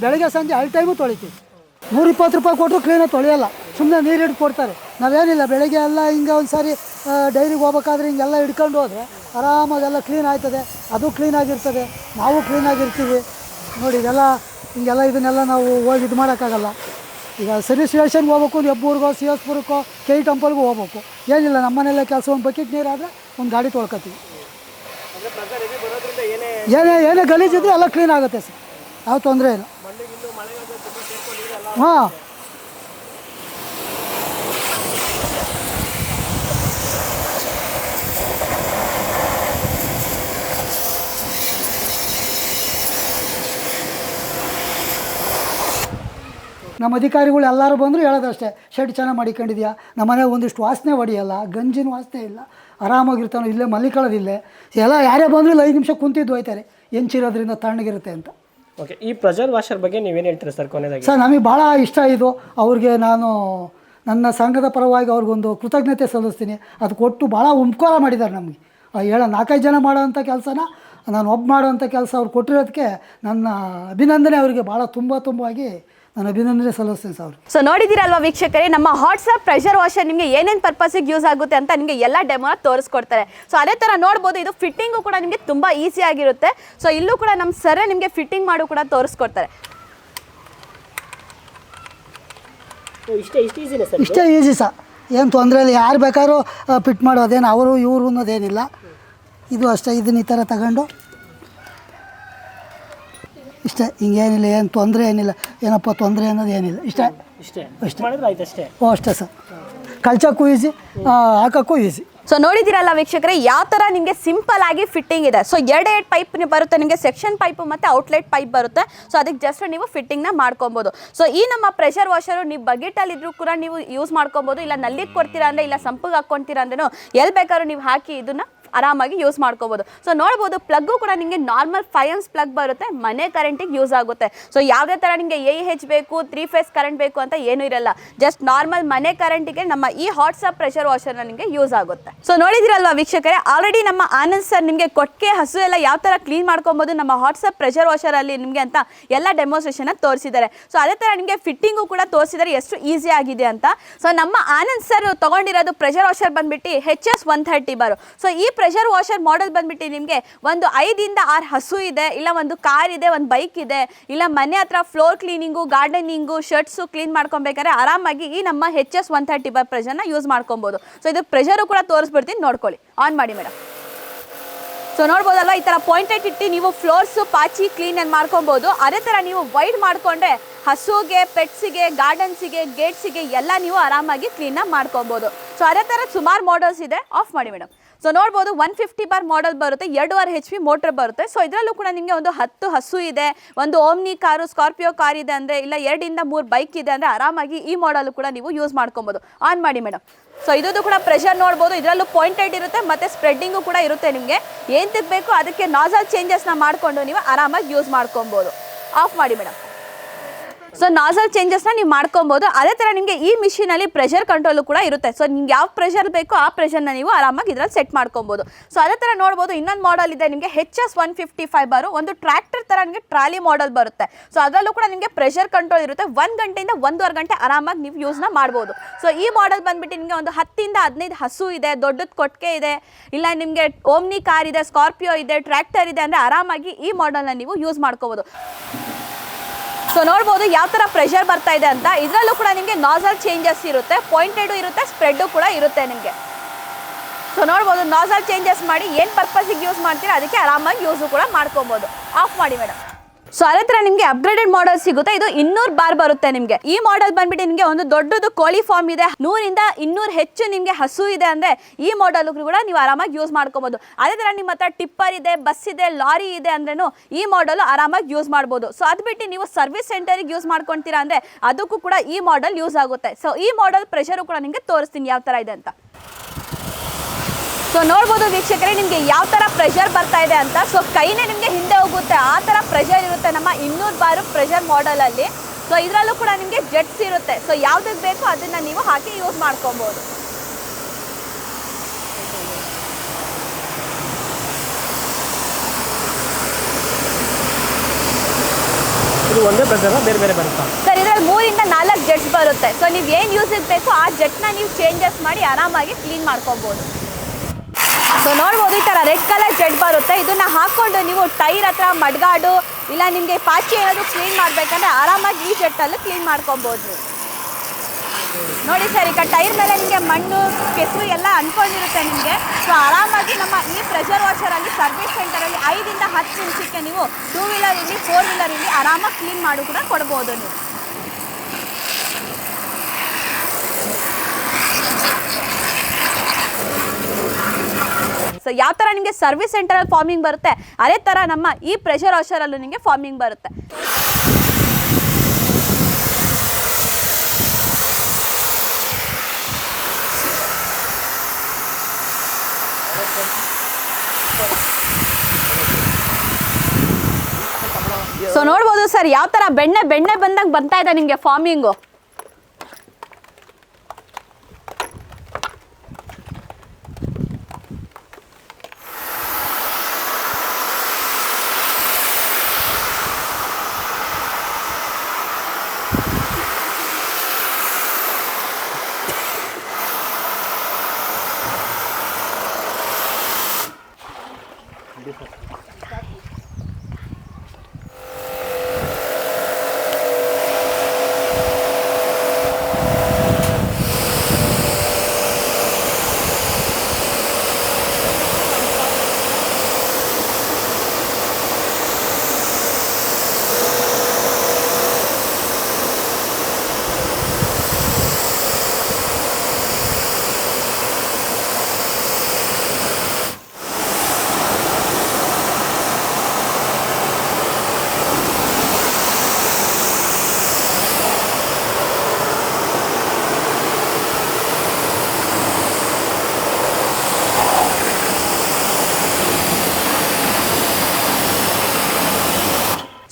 ಬೆಳಗ್ಗೆ ಸಂಜೆ ಐದು ಟೈಮು ತೊಳಿತೀವಿ ನೂರು ಇಪ್ಪತ್ತು ರೂಪಾಯಿ ಕೊಟ್ಟರು ಕ್ಲೀನಾಗಿ ತೊಳೆಯಲ್ಲ. ಸುಮ್ಮನೆ ನೀರು ಹಿಡ್ಕೊಡ್ತಾರೆ ನಾವೇನಿಲ್ಲ, ಬೆಳಗ್ಗೆ ಎಲ್ಲ ಹಿಂಗೆ ಒಂದು ಸಾರಿ ಡೈರಿಗೆ ಹೋಗ್ಬೇಕಾದ್ರೆ ಹಿಂಗೆಲ್ಲ ಹಿಡ್ಕೊಂಡು ಹೋದರೆ ಆರಾಮಾಗೆಲ್ಲ ಕ್ಲೀನ್ ಆಯ್ತದೆ. ಅದು ಕ್ಲೀನಾಗಿರ್ತದೆ ನಾವು ಕ್ಲೀನಾಗಿರ್ತೀವಿ ನೋಡಿ ಇದೆಲ್ಲ ಹಿಂಗೆಲ್ಲ ಇದನ್ನೆಲ್ಲ ನಾವು ಹೋಗಿ ಇದು ಮಾಡೋಕ್ಕಾಗಲ್ಲ. ಈಗ ಸರ್ವಿಸ್ ಸ್ಟೇಷನ್ಗೆ ಹೋಗ್ಬೇಕು ಹೆಬ್ಬೂರ್ಗೋ ಸಿ ಎಸ್ ಪುರಕ್ಕೋ ಕೆ ಇ ಟೆಂಪಲ್ಗೂ ಹೋಗ್ಬೇಕು. ಏನಿಲ್ಲ ನಮ್ಮನೆಯಲ್ಲೇ ಕೆಲಸ ಒಂದು ಬಕೆಟ್ ನೀರಾದರೆ ಒಂದು ಗಾಡಿ ತೊಳ್ಕೊತೀವಿ ಏನೇ ಏನೇ ಗಲೀಜಿದ್ರೆ ಎಲ್ಲ ಕ್ಲೀನ್ ಆಗುತ್ತೆ ಸರ್. ಯಾವ ತೊಂದರೆ ಇಲ್ಲ. ಹಾಂ. ನಮ್ಮ ಅಧಿಕಾರಿಗಳು ಎಲ್ಲರೂ ಬಂದರೂ ಹೇಳೋದಷ್ಟೇ ಶೆಡ್ ಚೆನ್ನಾಗಿ ಮಾಡಿಕೊಂಡಿದ್ಯಾ? ನಮ್ಮ ಮನೆಗೆ ಒಂದಿಷ್ಟು ವಾಸನೆ ಹೊಡಿಯಲ್ಲ ಗಂಜಿನ ವಾಸನೆ ಇಲ್ಲ ಆರಾಮಾಗಿರ್ತಾನೆ ಇಲ್ಲೇ ಮಲ್ಲಿಕೊಳ್ಳೋದಿಲ್ಲೇ ಎಲ್ಲ ಯಾರೇ ಬಂದರೂ ಇಲ್ಲ ಐದು ನಿಮಿಷ ಕುಂತಿದ್ದು ಹೋಯ್ತಾರೆ ಹೆಂಚಿರೋದ್ರಿಂದ ತಣ್ಣಗಿರುತ್ತೆ ಅಂತ. ಓಕೆ ಈ ಪ್ರಜರ್ ವಾಷರ್ ಬಗ್ಗೆ ನೀವೇನು ಹೇಳ್ತೀರಾ ಸರ್ ಕೊನೆಯದಾಗಿ ಸರ್ ನಮಗೆ ಭಾಳ ಇಷ್ಟ ಇದು. ಅವ್ರಿಗೆ ನಾನು ನನ್ನ ಸಂಘದ ಪರವಾಗಿ ಅವ್ರಿಗೊಂದು ಕೃತಜ್ಞತೆ ಸಲ್ಲಿಸ್ತೀನಿ. ಅದು ಕೊಟ್ಟು ಭಾಳ ಉಪಕಾರ ಮಾಡಿದ್ದಾರೆ ನಮಗೆ. ಹೇಳ ನಾಲ್ಕೈದು ಜನ ಮಾಡೋವಂಥ ಕೆಲಸನ ನಾನು ಒಬ್ಬ ಮಾಡೋವಂಥ ಕೆಲಸ ಅವ್ರು ಕೊಟ್ಟಿರೋದಕ್ಕೆ ನನ್ನ ಅಭಿನಂದನೆ ಅವರಿಗೆ. ಭಾಳ ತುಂಬ ತುಂಬವಾಗಿ ನಾನು ಅಭಿನಂದನೆ ಸಲ್ಲಿಸ್ತೇನೆ ಸರ್. ಅವ್ರಿಗೆ ಸೊ ನೋಡಿದಿರಲ್ವಾ ವೀಕ್ಷಕರೇ ನಮ್ಮ ವಾಟ್ಸ್ಆಪ್ ಪ್ರೆಷರ್ ವಾಷರ್ ನಿಮಗೆ ಏನೇನು ಪರ್ಪಸ್ಗೆ ಯೂಸ್ ಆಗುತ್ತೆ ಅಂತ ನಿಮಗೆ ಎಲ್ಲ ಡೆಮೋನ ತೋರಿಸ್ಕೊಡ್ತಾರೆ. ಸೊ ಅದೇ ಥರ ನೋಡ್ಬೋದು ಇದು ಫಿಟ್ಟಿಂಗು ಕೂಡ ನಿಮಗೆ ತುಂಬ ಈಸಿ ಆಗಿರುತ್ತೆ. ಸೊ ಇಲ್ಲೂ ಕೂಡ ನಮ್ಮ ಸರ್ ನಿಮಗೆ ಫಿಟ್ಟಿಂಗ್ ಮಾಡು ಕೂಡ ತೋರಿಸ್ಕೊಡ್ತಾರೆ. ಇಷ್ಟೇ ಇಷ್ಟು ಈಸಿನೇ ಸರ್ ಇಷ್ಟೇ ಈಸಿ ಸರ್ ಏನು ತೊಂದರೆ ಇಲ್ಲ ಯಾರು ಬೇಕಾದ್ರೂ ಫಿಟ್ ಮಾಡೋದೇನು ಅವರು ಇವರು ಅನ್ನೋದೇನಿಲ್ಲ. ಇದು ಅಷ್ಟೇ ಇದನ್ನ ಈ ಥರ ತಗೊಂಡು ಇಷ್ಟೇ ಹಿಂಗೇನಿಲ್ಲ ಏನು ತೊಂದರೆ ಏನಿಲ್ಲ. ಏನಪ್ಪ ತೊಂದರೆ ಅನ್ನೋದು ಏನಿಲ್ಲ. ಇಷ್ಟ? ಇಷ್ಟೇ. ಇಷ್ಟು. ಮಾಡಿದ್ರೆ ಆಯ್ತು ಅಷ್ಟೇ. ಓ ಅಷ್ಟೇ ಸರ್. ಕಳ್ಚೋಕ್ಕೂ ಈಸಿ ಹಾಕೋಕ್ಕೂ ಈಸಿ. ಸೊ ನೋಡಿದಿರಲ್ಲ ವೀಕ್ಷಕರೇ ಯಾವ ಥರ ನಿಮಗೆ ಸಿಂಪಲ್ ಆಗಿ ಫಿಟ್ಟಿಂಗ್ ಇದೆ. ಸೊ ಎರಡು ಎರಡು ಪೈಪ್ ಬರುತ್ತೆ ನಿಮಗೆ ಸೆಕ್ಷನ್ ಪೈಪ್ ಮತ್ತು ಔಟ್ಲೆಟ್ ಪೈಪ್ ಬರುತ್ತೆ. ಸೊ ಅದಕ್ಕೆ ಜಸ್ಟ್ ನೀವು ಫಿಟ್ಟಿಂಗ್ನ ಮಾಡ್ಕೊಬೋದು. ಸೊ ಈ ನಮ್ಮ ಪ್ರೆಷರ್ ವಾಷರು ನೀವು ಬಗೆಟಲ್ಲಿ ಇದ್ರೂ ಕೂಡ ನೀವು ಯೂಸ್ ಮಾಡ್ಕೊಬೋದು. ಇಲ್ಲ ನಲ್ಲಿಗೆ ಕೊಡ್ತೀರಾ ಅಂದರೆ ಇಲ್ಲ ಸಂಪಿಗೆ ಹಾಕ್ಕೊತೀರಾ ಅಂದ್ರೂ ಎಲ್ಲಿ ಬೇಕಾದ್ರೂ ನೀವು ಹಾಕಿ ಇದನ್ನು ಆರಾಮಾಗಿ ಯೂಸ್ ಮಾಡ್ಕೋಬೋದು. ಸೊ ನೋಡ್ಬೋದು ಪ್ಲಗ್ಗು ಕೂಡ ನಿಮಗೆ ನಾರ್ಮಲ್ ಫೈವ್ ಪ್ಲಗ್ ಬರುತ್ತೆ, ಮನೆ ಕರೆಂಟಿಗೆ ಯೂಸ್ ಆಗುತ್ತೆ. ಸೊ ಯಾವುದೇ ಥರ ನಿಮಗೆ ಎ ಹೆಚ್ ಬೇಕು ತ್ರೀ ಫೇಸ್ ಕರೆಂಟ್ ಬೇಕು ಅಂತ ಏನೂ ಇರಲ್ಲ. ಜಸ್ಟ್ ನಾರ್ಮಲ್ ಮನೆ ಕರೆಂಟಿಗೆ ನಮ್ಮ ಈ ಹಾಟ್ಸಪ್ ಪ್ರೆಷರ್ ವಾಷರ್ನ ನಿಮಗೆ ಯೂಸ್ ಆಗುತ್ತೆ. ಸೊ ನೋಡಿದಿರಲ್ವಾ ವೀಕ್ಷಕರೇ ಆಲ್ರೆಡಿ ನಮ್ಮ ಆನಂದ್ ಸರ್ ನಿಮಗೆ ಕೊಟ್ಟಿಗೆ ಹಸು ಎಲ್ಲ ಯಾವ ಥರ ಕ್ಲೀನ್ ಮಾಡ್ಕೊಬೋದು, ನಮ್ಮ ಹಾಟ್ಸಪ್ ಪ್ರೆಷರ್ ವಾಷರಲ್ಲಿ ನಿಮಗೆ ಅಂತ ಎಲ್ಲ ಡೆಮೋಸ್ಟ್ರೇಷನ್ ತೋರಿಸಿದ್ದಾರೆ. ಸೊ ಅದೇ ಥರ ನಿಮಗೆ ಫಿಟ್ಟಿಂಗು ಕೂಡ ತೋರಿಸಿದ್ದಾರೆ, ಎಷ್ಟು ಈಸಿ ಆಗಿದೆ ಅಂತ. ಸೊ ನಮ್ಮ ಆನಂದ್ ಸರ್ ತಗೊಂಡಿರೋದು ಪ್ರೆಷರ್ ವಾಷರ್ ಬಂದ್ಬಿಟ್ಟು H S one thirty bar. So ಈ ಪ್ರೆಷರ್ ವಾಷರ್ ಮಾಡೆಲ್ ಬಂದ್ಬಿಟ್ಟು ನಿಮಗೆ ಒಂದು ಐದಿಂದ ಆರು ಹಸು ಇದೆ, ಇಲ್ಲ ಒಂದು ಕಾರ್ ಇದೆ, ಒಂದು ಬೈಕ್ ಇದೆ, ಇಲ್ಲ ಮನೆ ಹತ್ರ floor cleaning gardening shirts clean ಮಾಡ್ಕೊಬೇಕಾದ್ರೆ ಆರಾಮಾಗಿ ಈ ನಮ್ಮ H S one thirty by ಪ್ರೆಷರ್ನ use ಮಾಡ್ಕೊಬೋದು. ಸೊ ಇದು ಪ್ರೆಷರು ಕೂಡ ತೋರಿಸ್ಬಿಡ್ತೀನಿ, ನೋಡ್ಕೊಳ್ಳಿ. ಆನ್ ಮಾಡಿ ಮೇಡಮ್ ಸೊ ನೋಡ್ಬೋದಲ್ವಾ? ಈ ಥರ ಪಾಯಿಂಟೆಡ್ ಇಟ್ಟು ನೀವು ಫ್ಲೋರ್ಸು ಪಾಚಿ ಕ್ಲೀನ್ ಮಾಡ್ಕೊಬೋದು. ಅದೇ ಥರ ನೀವು ವೈಡ್ ಮಾಡಿಕೊಂಡ್ರೆ ಹಸುಗೆ ಪೆಟ್ಸಿಗೆ ಗಾರ್ಡನ್ಸಿಗೆ ಗೇಟ್ಸಿಗೆ ಎಲ್ಲ ನೀವು ಆರಾಮಾಗಿ ಕ್ಲೀನಾಗಿ ಮಾಡ್ಕೊಬೋದು. ಸೊ ಅದೇ ಥರ ಸುಮಾರು ಮಾಡಲ್ಸ್ ಇದೆ. ಆಫ್ ಮಾಡಿ ಮೇಡಮ್ ಸೊ ನೋಡ್ಬೋದು ಒನ್ ಫಿಫ್ಟಿ ಬಾರ್ ಮಾಡೆಲ್ ಬರುತ್ತೆ, ಎರಡೂವರೆ ಹೆಚ್ ಪಿ ಮೋಟರ್ ಬರುತ್ತೆ. ಸೊ ಇದರಲ್ಲೂ ಕೂಡ ನಿಮಗೆ ಒಂದು ಹತ್ತು ಹಸು ಇದೆ. ಒಂದು ಓಮ್ನಿ ಕಾರು ಸ್ಕಾರ್ಪಿಯೋ ಕಾರ್ ಇದೆ ಅಂದರೆ, ಇಲ್ಲ ಎರಡಿಂದ ಮೂರು ಬೈಕ್ ಇದೆ ಅಂದರೆ, ಆರಾಮಾಗಿ ಈ ಮಾಡಲು ಕೂಡ ನೀವು ಯೂಸ್ ಮಾಡ್ಕೊಬೋದು. ಆನ್ ಮಾಡಿ ಮೇಡಮ್ ಸೊ ಇದ್ದು ಕೂಡ ಪ್ರೆಷರ್ ನೋಡ್ಬೋದು. ಇದರಲ್ಲೂ ಪಾಯಿಂಟೆಡ್ ಇರುತ್ತೆ, ಮತ್ತು ಸ್ಪ್ರೆಡ್ಡಿಂಗು ಕೂಡ ಇರುತ್ತೆ ನಿಮಗೆ. ಏನು ಬೇಕು ಅದಕ್ಕೆ ನಾಸಲ್ ಚೇಂಜಸ್ನ ಮಾಡಿಕೊಂಡು ನೀವು ಆರಾಮಾಗಿ ಯೂಸ್ ಮಾಡ್ಕೊಬೋದು. ಆಫ್ ಮಾಡಿ ಮೇಡಮ್ ಸೊ ನಾಸಲ್ ಚೇಂಜಸ್ನ ನೀವು ಮಾಡ್ಕೊಬೋದು. ಅದೇ ಥರ ನಿಮಗೆ ಈ ಮಿಷಿನಲ್ಲಿ ಪ್ರೆಷರ್ ಕಂಟ್ರೋಲು ಕೂಡ ಇರುತ್ತೆ. ಸೊ ನಿಮ್ಗೆ ಯಾವ ಪ್ರೆಷರ್ ಬೇಕೋ ಆ ಪ್ರೆಷರ್ನ ನೀವು ಆರಾಮಾಗಿ ಇದರಲ್ಲಿ ಸೆಟ್ ಮಾಡ್ಕೊಬೋದು. ಸೊ ಅದೇ ಥರ ನೋಡ್ಬೋದು, ಇನ್ನೊಂದು ಮಾಡಲ್ ಇದೆ ನಿಮಗೆ H S one fifty five bar. ಒಂದು ಟ್ರ್ಯಾಕ್ಟರ್ ಥರ ನಿಮಗೆ ಟ್ರಾಲಿ ಮಾಡಲ್ ಬರುತ್ತೆ. ಸೊ ಅದರಲ್ಲೂ ಕೂಡ ನಿಮಗೆ ಪ್ರೆಷರ್ ಕಂಟ್ರೋಲ್ ಇರುತ್ತೆ. ಒಂದು ಗಂಟೆಯಿಂದ ಒಂದೂವರೆ ಗಂಟೆ ಆರಾಮಾಗಿ ನೀವು ಯೂಸ್ನ ಮಾಡ್ಬೋದು. ಸೊ ಈ ಮಾಡಲ್ ಬಂದ್ಬಿಟ್ಟು ನಿಮಗೆ ಒಂದು ಹತ್ತಿಂದ ಹದಿನೈದು ಹಸು ಇದೆ, ದೊಡ್ಡದು ಕೊಟ್ಟಿಗೆ ಇದೆ, ಇಲ್ಲ ನಿಮಗೆ ಓಮ್ನಿ ಕಾರ್ ಇದೆ ಸ್ಕಾರ್ಪಿಯೋ ಇದೆ ಟ್ರ್ಯಾಕ್ಟರ್ ಇದೆ ಅಂದರೆ ಆರಾಮಾಗಿ ಈ ಮಾಡಲ್ನ ನೀವು ಯೂಸ್ ಮಾಡ್ಕೋಬೋದು. ಸೊ ನೋಡ್ಬೋದು ಯಾವ ಥರ ಪ್ರೆಷರ್ ಬರ್ತಾ ಇದೆ ಅಂತ. ಇದರಲ್ಲೂ ಕೂಡ ನಿಮಗೆ ನಾಸಲ್ ಚೇಂಜಸ್ ಇರುತ್ತೆ ಪಾಯಿಂಟೆಡು ಇರುತ್ತೆ ಸ್ಪ್ರೆಡ್ಡು ಕೂಡ ಇರುತ್ತೆ ನಿಮಗೆ. ಸೊ ನೋಡ್ಬೋದು ನಾಸಲ್ ಚೇಂಜಸ್ ಮಾಡಿ ಏನು ಪರ್ಪಸಿಗೆ ಯೂಸ್ ಮಾಡ್ತೀರಾ, ಅದಕ್ಕೆ ಆರಾಮಾಗಿ ಯೂಸು ಕೂಡ ಮಾಡ್ಕೊಬೋದು. ಆಫ್ ಮಾಡಿ ಮೇಡಮ್ ಸೊ ಅದೇ ತರ ನಿಮಗೆ ಅಪ್ಗ್ರೇಡೆಡ್ ಮಾಡೆಲ್ ಸಿಗುತ್ತೆ. ಇದು ಇನ್ನೂರು ಬಾರ್ ಬರುತ್ತೆ ನಿಮಗೆ. ಈ ಮಾಡೆಲ್ ಬಂದ್ಬಿಟ್ಟು ನಿಮಗೆ ಒಂದು ದೊಡ್ಡದು ಕೋಳಿ ಫಾರ್ಮ್ ಇದೆ. ನೂರಿಂದ ಇನ್ನೂರು ಹೆಚ್ಚು ನಿಮಗೆ ಹಸು ಇದೆ ಅಂದ್ರೆ ಈ ಮಾಡೆಲ್ ಕೂಡ ನೀವು ಆರಾಮಾಗಿ ಯೂಸ್ ಮಾಡ್ಕೋಬಹುದು ಅದೇ ತರ ನಿಮ್ಮ ಹತ್ರ ಟಿಪ್ಪರ್ ಇದೆ ಬಸ್ ಇದೆ ಲಾರಿ ಇದೆ ಅಂದ್ರೂ ಈ ಮಾಡೆಲ್ ಆರಾಮಾಗಿ ಯೂಸ್ ಮಾಡ್ಬೋದು. ಸೊ ಅದು ಬಿಟ್ಟು ನೀವು ಸರ್ವಿಸ್ ಸೆಂಟರಿಗೆ ಯೂಸ್ ಮಾಡ್ಕೊಂತೀರಾ ಅಂದ್ರೆ ಅದಕ್ಕೂ ಕೂಡ ಈ ಮಾಡೆಲ್ ಯೂಸ್ ಆಗುತ್ತೆ. ಸೊ ಈ ಮಾಡೆಲ್ ಪ್ರೆಷರು ಕೂಡ ನಿಮಗೆ ತೋರಿಸ್ತೀನಿ ಯಾವ ತರ ಇದೆ ಅಂತ. ಸೊ ನೋಡ್ಬೋದು ವೀಕ್ಷಕರೇ ನಿಮಗೆ ಯಾವ ಥರ ಪ್ರೆಷರ್ ಬರ್ತಾ ಇದೆ ಅಂತ. ಸೊ ಕೈನೇ ನಿಮಗೆ ಹಿಂದೆ ಹೋಗುತ್ತೆ. ಆ ಥರ ಪ್ರೆಷರ್ ಇರುತ್ತೆ ನಮ್ಮ ಇನ್ನೂರು ಬಾರು ಪ್ರೆಷರ್ ಮಾಡಲಲ್ಲಿ ಸೊ ಇದರಲ್ಲೂ ಕೂಡ ನಿಮಗೆ ಜೆಟ್ಸ್ ಇರುತ್ತೆ. ಸೊ ಯಾವುದಕ್ಕೆ ಬೇಕೋ ಅದನ್ನು ನೀವು ಹಾಕಿ ಯೂಸ್ ಮಾಡ್ಕೊಬೋದು. ಇದು ಒಂದೇ ಬೇರೆ ಬೇರೆ ಬರುತ್ತಾ? ಸರ್ ಇದರಲ್ಲಿ ಮೂರಿಂದ ನಾಲ್ಕು ಜೆಟ್ಸ್ ಬರುತ್ತೆ. ಸೊ ನೀವು ಏನು ಯೂಸಿಗೆ ಬೇಕೋ ಆ ಜೆಟ್ನ ನೀವು ಚೇಂಜಸ್ ಮಾಡಿ ಆರಾಮಾಗಿ ಕ್ಲೀನ್ ಮಾಡ್ಕೊಬೋದು. ಸೊ ನೋಡ್ಬೋದು ಈ ಥರ ರೆಡ್ ಕಲರ್ ಜೆಡ್ ಬರುತ್ತೆ. ಇದನ್ನು ಹಾಕ್ಕೊಂಡು ನೀವು ಟೈರ್ ಹತ್ರ ಮಡ್ಗಾಡು, ಇಲ್ಲ ನಿಮಗೆ ಪಾಚಿ ಏನಾದರೂ ಕ್ಲೀನ್ ಮಾಡಬೇಕಂದ್ರೆ ಆರಾಮಾಗಿ ಈ ಜೆಟ್ಟಲ್ಲಿ ಕ್ಲೀನ್ ಮಾಡ್ಕೊಬೋದು. ನೋಡಿ ಸರ್ ಈಗ ಟೈರ್ ಮೇಲೆ ನಿಮಗೆ ಮಣ್ಣು, ಕೆಸರು ಎಲ್ಲ ಅನ್ಕೊಂಡಿರುತ್ತೆ ನಿಮಗೆ. ಸೊ ಆರಾಮಾಗಿ ನಮ್ಮ ಈ ಪ್ರೆಷರ್ ವಾಷರಲ್ಲಿ ಸರ್ವಿಸ್ ಸೆಂಟರಲ್ಲಿ ಐದಿಂದ ಹತ್ತು ನಿಮಿಷಕ್ಕೆ ನೀವು ಟೂ ವೀಲರ್ ಇರಲಿ ಫೋರ್ ವೀಲರ್ ಇರಲಿ ಆರಾಮಾಗಿ ಕ್ಲೀನ್ ಮಾಡು ಕೂಡ ಕೊಡ್ಬೋದು ನೀವು. ಯಾವ ಥರ ನಿಮಗೆ ಸರ್ವಿಸ್ ಸೆಂಟರಲ್ಲಿ ಫಾರ್ಮಿಂಗ್ ಬರುತ್ತೆ, ಅದೇ ಥರ ನಮ್ಮ ಈ ಪ್ರೆಷರ್ ವಾಷರಲ್ಲೂ ನಿಮಗೆ ಫಾರ್ಮಿಂಗ್ ಬರುತ್ತೆ. ಸೊ ನೋಡ್ಬೋದು ಸರ್, ಯಾವ ತರ ಬೆಣ್ಣೆ ಬೆಣ್ಣೆ ಬಂದಾಗ ಬರ್ತಾ ಇದೆ ನಿಮಗೆ ಫಾರ್ಮಿಂಗು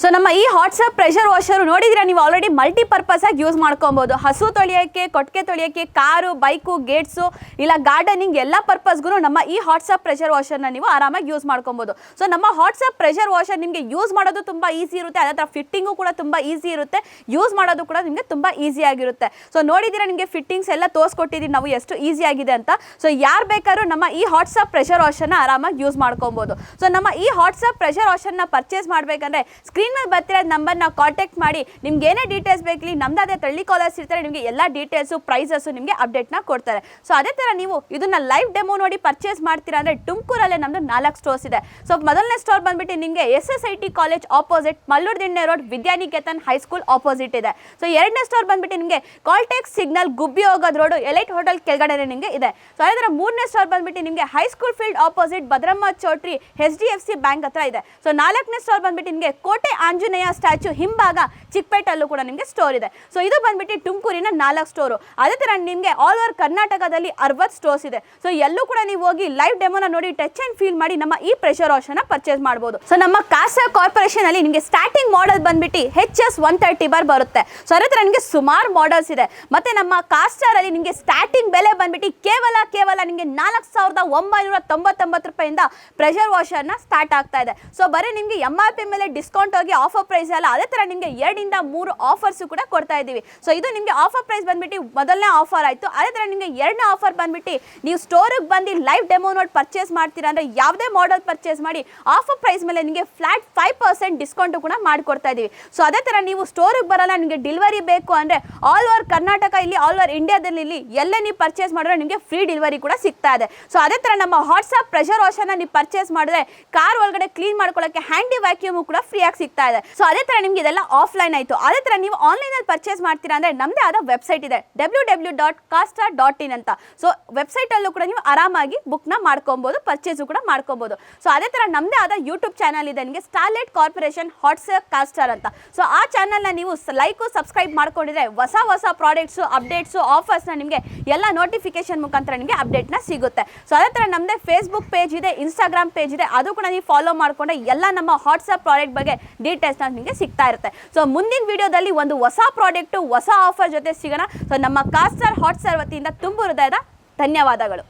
ಸೊ ನಮ್ಮ ಈ ಹಾಟ್ಸಪ್ ಪ್ರೆಷರ್ ವಾಷರು ನೋಡಿದ್ರೆ ನೀವು ಆಲ್ರೆಡಿ ಮಲ್ಟಿಪರ್ಪಸ್ ಆಗಿ ಯೂಸ್ ಮಾಡ್ಕೊಬೋದು. ಹಸು ತೊಳೆಯೋಕ್ಕೆ ಕೊಟ್ಟಿಗೆ ತೊಳೆಯೋಕ್ಕೆ, ಕಾರು ಬೈಕು ಗೇಟ್ಸು ಇಲ್ಲ ಗಾರ್ಡನಿಂಗ್ ಎಲ್ಲ ಪರ್ಪಸ್ಗೂ ನಮ್ಮ ಈ ಹಾಟ್ಸಪ್ ಪ್ರೆಷರ್ ವಾಷರ್ನ ನೀವು ಆರಾಮಾಗಿ ಯೂಸ್ ಮಾಡ್ಕೊಬೋದು. ಸೊ ನಮ್ಮ ಹಾಟ್ಸಪ್ ಪ್ರೆಷರ್ ವಾಷರ್ ನಿಮಗೆ ಯೂಸ್ ಮಾಡೋದು ತುಂಬ ಈಸಿ ಇರುತ್ತೆ. ಅದೇ ಥರ ಫಿಟ್ಟಿಂಗು ಕೂಡ ತುಂಬ ಈಸಿ ಇರುತ್ತೆ. ಯೂಸ್ ಮಾಡೋದು ಕೂಡ ನಿಮಗೆ ತುಂಬ ಈಸಿ ಆಗಿರುತ್ತೆ. ಸೊ ನೋಡಿದ್ದೀರಾ ನಿಮಗೆ ಫಿಟ್ಟಿಂಗ್ಸ್ ಎಲ್ಲ ತೋರಿಸ್ಕೊಟ್ಟಿದ್ದೀವಿ. ನಾವು ಎಷ್ಟು ಈಸಿ ಆಗಿದೆ ಅಂತ. ಸೊ ಯಾರು ಬೇಕಾದ್ರೂ ನಮ್ಮ ಈ ಹಾಟ್ಸಪ್ ಪ್ರೆಷರ್ ವಾಷರ್ನ ಆರಾಮಾಗಿ ಯೂಸ್ ಮಾಡ್ಕೊಬೋದು. ಸೊ ನಮ್ಮ ಈ ಹಾಟ್ಸಪ್ ಪ್ರೆಷರ್ ವಾಷರ್ನ ಪರ್ಚೇಸ್ ಮಾಡಬೇಕಂದ್ರೆ ಸ್ಕ್ರೀನ್ ಮೇಲೆ ಬರ್ತಿರೋ ನಂಬರ್ನ ಕಾಂಟ್ಯಾಕ್ಟ್ ಮಾಡಿ, ನಿಮ್ಗೆ ಏನೇ ಡೀಟೇಲ್ಸ್ ಬೇಕಲಿ ಅದೇ ತಳ್ಳಿ ಕಾಲರ್ಸ್ ಇರ್ತಾರೆ, ನಿಮಗೆ ಎಲ್ಲ ಡೀಟೇಲ್ಸು ಪ್ರೈಸಸ್ಸು ನಿಮಗೆ ಅಪ್ಡೇಟ್ನ ಕೊಡ್ತಾರೆ. ಸೊ ಅದೇ ಥರ ನೀವು ಇದನ್ನ ಲೈವ್ ಡೆಮೋ ನೋಡಿ ಪರ್ಚೇಸ್ ಮಾಡ್ತೀರಾ ಅಂದರೆ ತುಮಕೂರಲ್ಲೇ ನಮ್ಮದು ನಾಲ್ಕು ಸ್ಟೋರ್ಸ್ ಇದೆ. ಸೊ ಮೊದಲನೇ ಸ್ಟೋರ್ ಬಂದ್ಬಿಟ್ಟು ನಿಮಗೆ S S I T college opposite Mallur Dinne road Vidyaniketan high school opposite ಇದೆ. ಸೊ ಎರಡನೇ ಸ್ಟೋರ್ ಬಂದ್ಬಿಟ್ಟು ನಿಮಗೆ ಕಾಲ್ಟೆಕ್ಸ್ ಸಿಗ್ನಲ್ ಗುಬ್ಬಿ ಹೋಗೋದ್ ರೋಡು ಎಲೈಟ್ ಹೋಟೆಲ್ ಕೆಳಗಡೆ ನಿಮಗೆ ಇದೆ. ಸೊ ಅದೇ ಥರ ಮೂರನೇ ಸ್ಟೋರ್ ಬಂದ್ಬಿಟ್ಟು ನಿಮಗೆ high school field opposite Bhadramma ಚೌಟ್ರಿ H D F C bank ಹತ್ರ ಇದೆ. ಸೊ ನಾಲ್ಕನೇ ಸ್ಟೋರ್ ಬಂದ್ಬಿಟ್ಟು ನಿಮಗೆ ಕೋಟೆ ಆಂಜನೇಯ ಸ್ಟ್ಯಾಚು ಹಿಂಭಾಗ ಚಿಕ್ಕಪೇಟಲ್ಲೂ ಕೂಡ ನಿಮಗೆ ಸ್ಟೋರ್ ಇದೆ. ಸೊ ಇದು ಬಂದ್ಬಿಟ್ಟು ತುಮಕೂರಿನ ನಾಲ್ಕು ಸ್ಟೋರು ಅದೇ ಥರ ನಿಮಗೆ ಆಲ್ ಓವರ್ ಕರ್ನಾಟಕದಲ್ಲಿ ಅರವತ್ತು ಸ್ಟೋರ್ಸ್ ಇದೆ. ಸೊ ಎಲ್ಲೂ ಕೂಡ ನೀವು ಹೋಗಿ ಲೈವ್ ಡೆಮೋನ ನೋಡಿ ಟಚ್ ಆ್ಯಂಡ್ ಫೀಲ್ ಮಾಡಿ ನಮ್ಮ ಈ ಪ್ರೆಷರ್ ಅನ್ನು ಪರ್ಚೇಸ್ ಮಾಡ್ಬೋದು. ಸೊ ನಮ್ಮ ಕಾಸಾ ಕಾರ್ಪೊರೇಷನ್ ಅಲ್ಲಿ ನಿಮಗೆ ಸ್ಟಾರ್ಟಿಂಗ್ ಮಾಡೆಲ್ ಬಂದ್ಬಿಟ್ಟು H S one thirty bar ಬರುತ್ತೆ. ಸೊ ಅದೇ ಥರ ನಿಮಗೆ ಸುಮಾರು ಮಾಡೆಲ್ಸ್ ಇದೆ. ಮತ್ತೆ ನಮ್ಮ ಕಾಸ್ಟಾರ್ ಅಲ್ಲಿ ನಿಮಗೆ ಸ್ಟಾರ್ಟಿಂಗ್ ಬೆಲೆ ಬಂದ್ಬಿಟ್ಟು ಕೇವಲ ಕೇವಲ ನಿಮಗೆ ನಾಲ್ಕು ಸಾವಿರದ ಒಂಬೈನೂರ ತೊಂಬತ್ತೊಂಬತ್ತು ರೂಪಾಯಿಂದ ಪ್ರೆಷರ್ ವಾಶರ್ನ ಸ್ಟಾರ್ಟ್ ಆಗ್ತಾ ಇದೆ. ಸೊ ಬರೀ ನಿಮಗೆ ಎಂ ಆರ್ ಪಿ ಮೇಲೆ ಡಿಸ್ಕೌಂಟ್ ಹೋಗಿ ಆಫರ್ ಪ್ರೈಸ್ ಅಲ್ಲ ಅದೇ ಥರ ನಿಮಗೆ ಎರಡಿಂದ ಮೂರು ಆಫರ್ಸ್ ಕೂಡ ಕೊಡ್ತಾ ಇದ್ದೀವಿ. ಸೊ ಇದು ನಿಮಗೆ ಆಫರ್ ಪ್ರೈಸ್ ಬಂದ್ಬಿಟ್ಟು ಮೊದಲನೇ ಆಫರ್ ಆಯಿತು. ಅದೇ ಥರ ನಿಮಗೆ ಎರಡನೇ ಆಫರ್ ಬಂದ್ಬಿಟ್ಟು ನೀವು ಸ್ಟೋರಿಗೆ ಬಂದು ಲೈವ್ ಡೆಮೋ ನೋಡಿ ಪರ್ಚೇಸ್ ಮಾಡ್ತೀರಾ ಅಂದರೆ ಯಾವುದೇ ಮಾಡೆಲ್ ಪರ್ಚೇಸ್ ಮಾಡಿ ಆಫರ್ ಪ್ರೈಸ್ ಮೇಲೆ ನಿಮಗೆ ಫ್ಲಾಟ್ ಫೈವ್ ಪರ್ಸೆಂಟ್ ಡಿಸ್ಕೌಂಟು ಕೂಡ ಮಾಡಿಕೊಡ್ತಾ ಇದ್ದೀವಿ. ಸೊ ಅದೇ ಥರ ನೀವು ಸ್ಟೋರಿಗೆ ಬರಲ್ಲ, ನಿಮಗೆ ಡೆಲಿವರಿ ಬೇಕು ಅಂದರೆ ಆಲ್ ಓವರ್ ಕರ್ನಾಟಕ ಇಲ್ಲಿ ಆಲ್ ಓವರ್ ಇಂಡಿಯಾದಲ್ಲಿ ಇಲ್ಲಿ ಎಲ್ಲ ನೀವು ಪರ್ಚೇಸ್ ಮಾಡಿದ್ರೆ ನಿಮಗೆ ಫ್ರೀ ಡೆಲಿವರಿ ಕೂಡ ಸಿಗ್ತಾ ಇದೆ. ಸೊ ಅದೇ ಥರ ನಮ್ಮ ವಾಟ್ಸಪ್ ಪ್ರೆಷರ್ ವಾಷನ್ನ ನೀವು ಪರ್ಚೇಸ್ ಮಾಡಿದ್ರೆ ಕಾರ್ ಒಳಗಡೆ ಕ್ಲೀನ್ ಮಾಡ್ಕೊಳ್ಳೋಕೆ ಹ್ಯಾಂಡಿ ವ್ಯಾಕ್ಯೂಮು ಕೂಡ ಫ್ರೀಯಾಗಿ ಸಿಗ್ತಾ ಇದೆ. ಸೊ ಅದೇ ತರ ನಿಮಗೆ ಇದೆಲ್ಲ ಆಫ್ಲೈನ್ ಆಯಿತು. ಅದೇ ತರ ನೀವು ಆನ್ಲೈನಲ್ಲಿ ಪರ್ಚೇಸ್ ಮಾಡ್ತೀರಾ ಅಂದ್ರೆ ನಮ್ಮದೇ ಆದ ವೆಬ್ಸೈಟ್ ಇದೆ. W W dot Costa dot in ಅಂತ ಸೊ ವೆಬ್ಸೈಟಲ್ಲೂ ಕೂಡ ನೀವು ಆರಾಮಾಗಿ ಬುಕ್ನ ಮಾಡ್ಕೊಬಹುದು ಪರ್ಚೇಸು ಕೂಡ ಮಾಡ್ಕೊಬಹುದು ಸೊ ಅದೇ ತರ ನಮ್ಮದೇ ಆದ ಯೂಟ್ಯೂಬ್ ಚಾನಲ್ ಇದೆ ನಿಮಗೆ ಸ್ಟಾರ್ಲೆಟ್ ಕಾರ್ಪೊರೇಷನ್ ಹಾಟ್ಸರ್ ಕಾಸ್ಟಾರ್ ಅಂತ. ಸೊ ಆ ಚಾನಲ್ನ ನೀವು ಲೈಕು ಸಬ್ಸ್ಕ್ರೈಬ್ ಮಾಡ್ಕೊಂಡಿದ್ರೆ ಹೊಸ ಹೊಸ ಪ್ರಾಡಕ್ಟ್ಸು ಅಪ್ಡೇಟ್ಸು ಆಫರ್ಸ್ನ ನಿಮಗೆ ಎಲ್ಲ ನೋಟಿಫಿಕೇಶನ್ ಮುಖಾಂತರ ನಿಮಗೆ ಅಪ್ಡೇಟ್ನ ಸಿಗುತ್ತೆ. ಸೊ ಅದೇ ಥರ ನಮ್ಮದೇ ಫೇಸ್ಬುಕ್ ಪೇಜ್ ಇದೆ ಇನ್ಸ್ಟಾಗ್ರಾಮ್ ಪೇಜ್ ಇದೆ. ಅದು ಕೂಡ ನೀವು ಫಾಲೋ ಮಾಡ್ಕೊಂಡ್ರೆ ಎಲ್ಲ ನಮ್ಮ ವಾಟ್ಸಪ್ ಪ್ರಾಡಕ್ಟ್ ಬಗ್ಗೆ ಡೀಟೇಲ್ಸ್ನ ನಿಮಗೆ ಸಿಗ್ತಾ ಇರುತ್ತೆ. ಸೊ ಮುಂದಿನ ವಿಡಿಯೋದಲ್ಲಿ ಒಂದು ಹೊಸ ಪ್ರಾಡಕ್ಟು ಹೊಸ ಆಫರ್ ಜೊತೆ ಸಿಗೋಣ. ಸೊ ನಮ್ಮ ಕಾಸ್ಟರ್ ಹಾಟ್ಸರ್ ವತಿಯಿಂದ ತುಂಬ ಹೃದಯದ ಧನ್ಯವಾದಗಳು.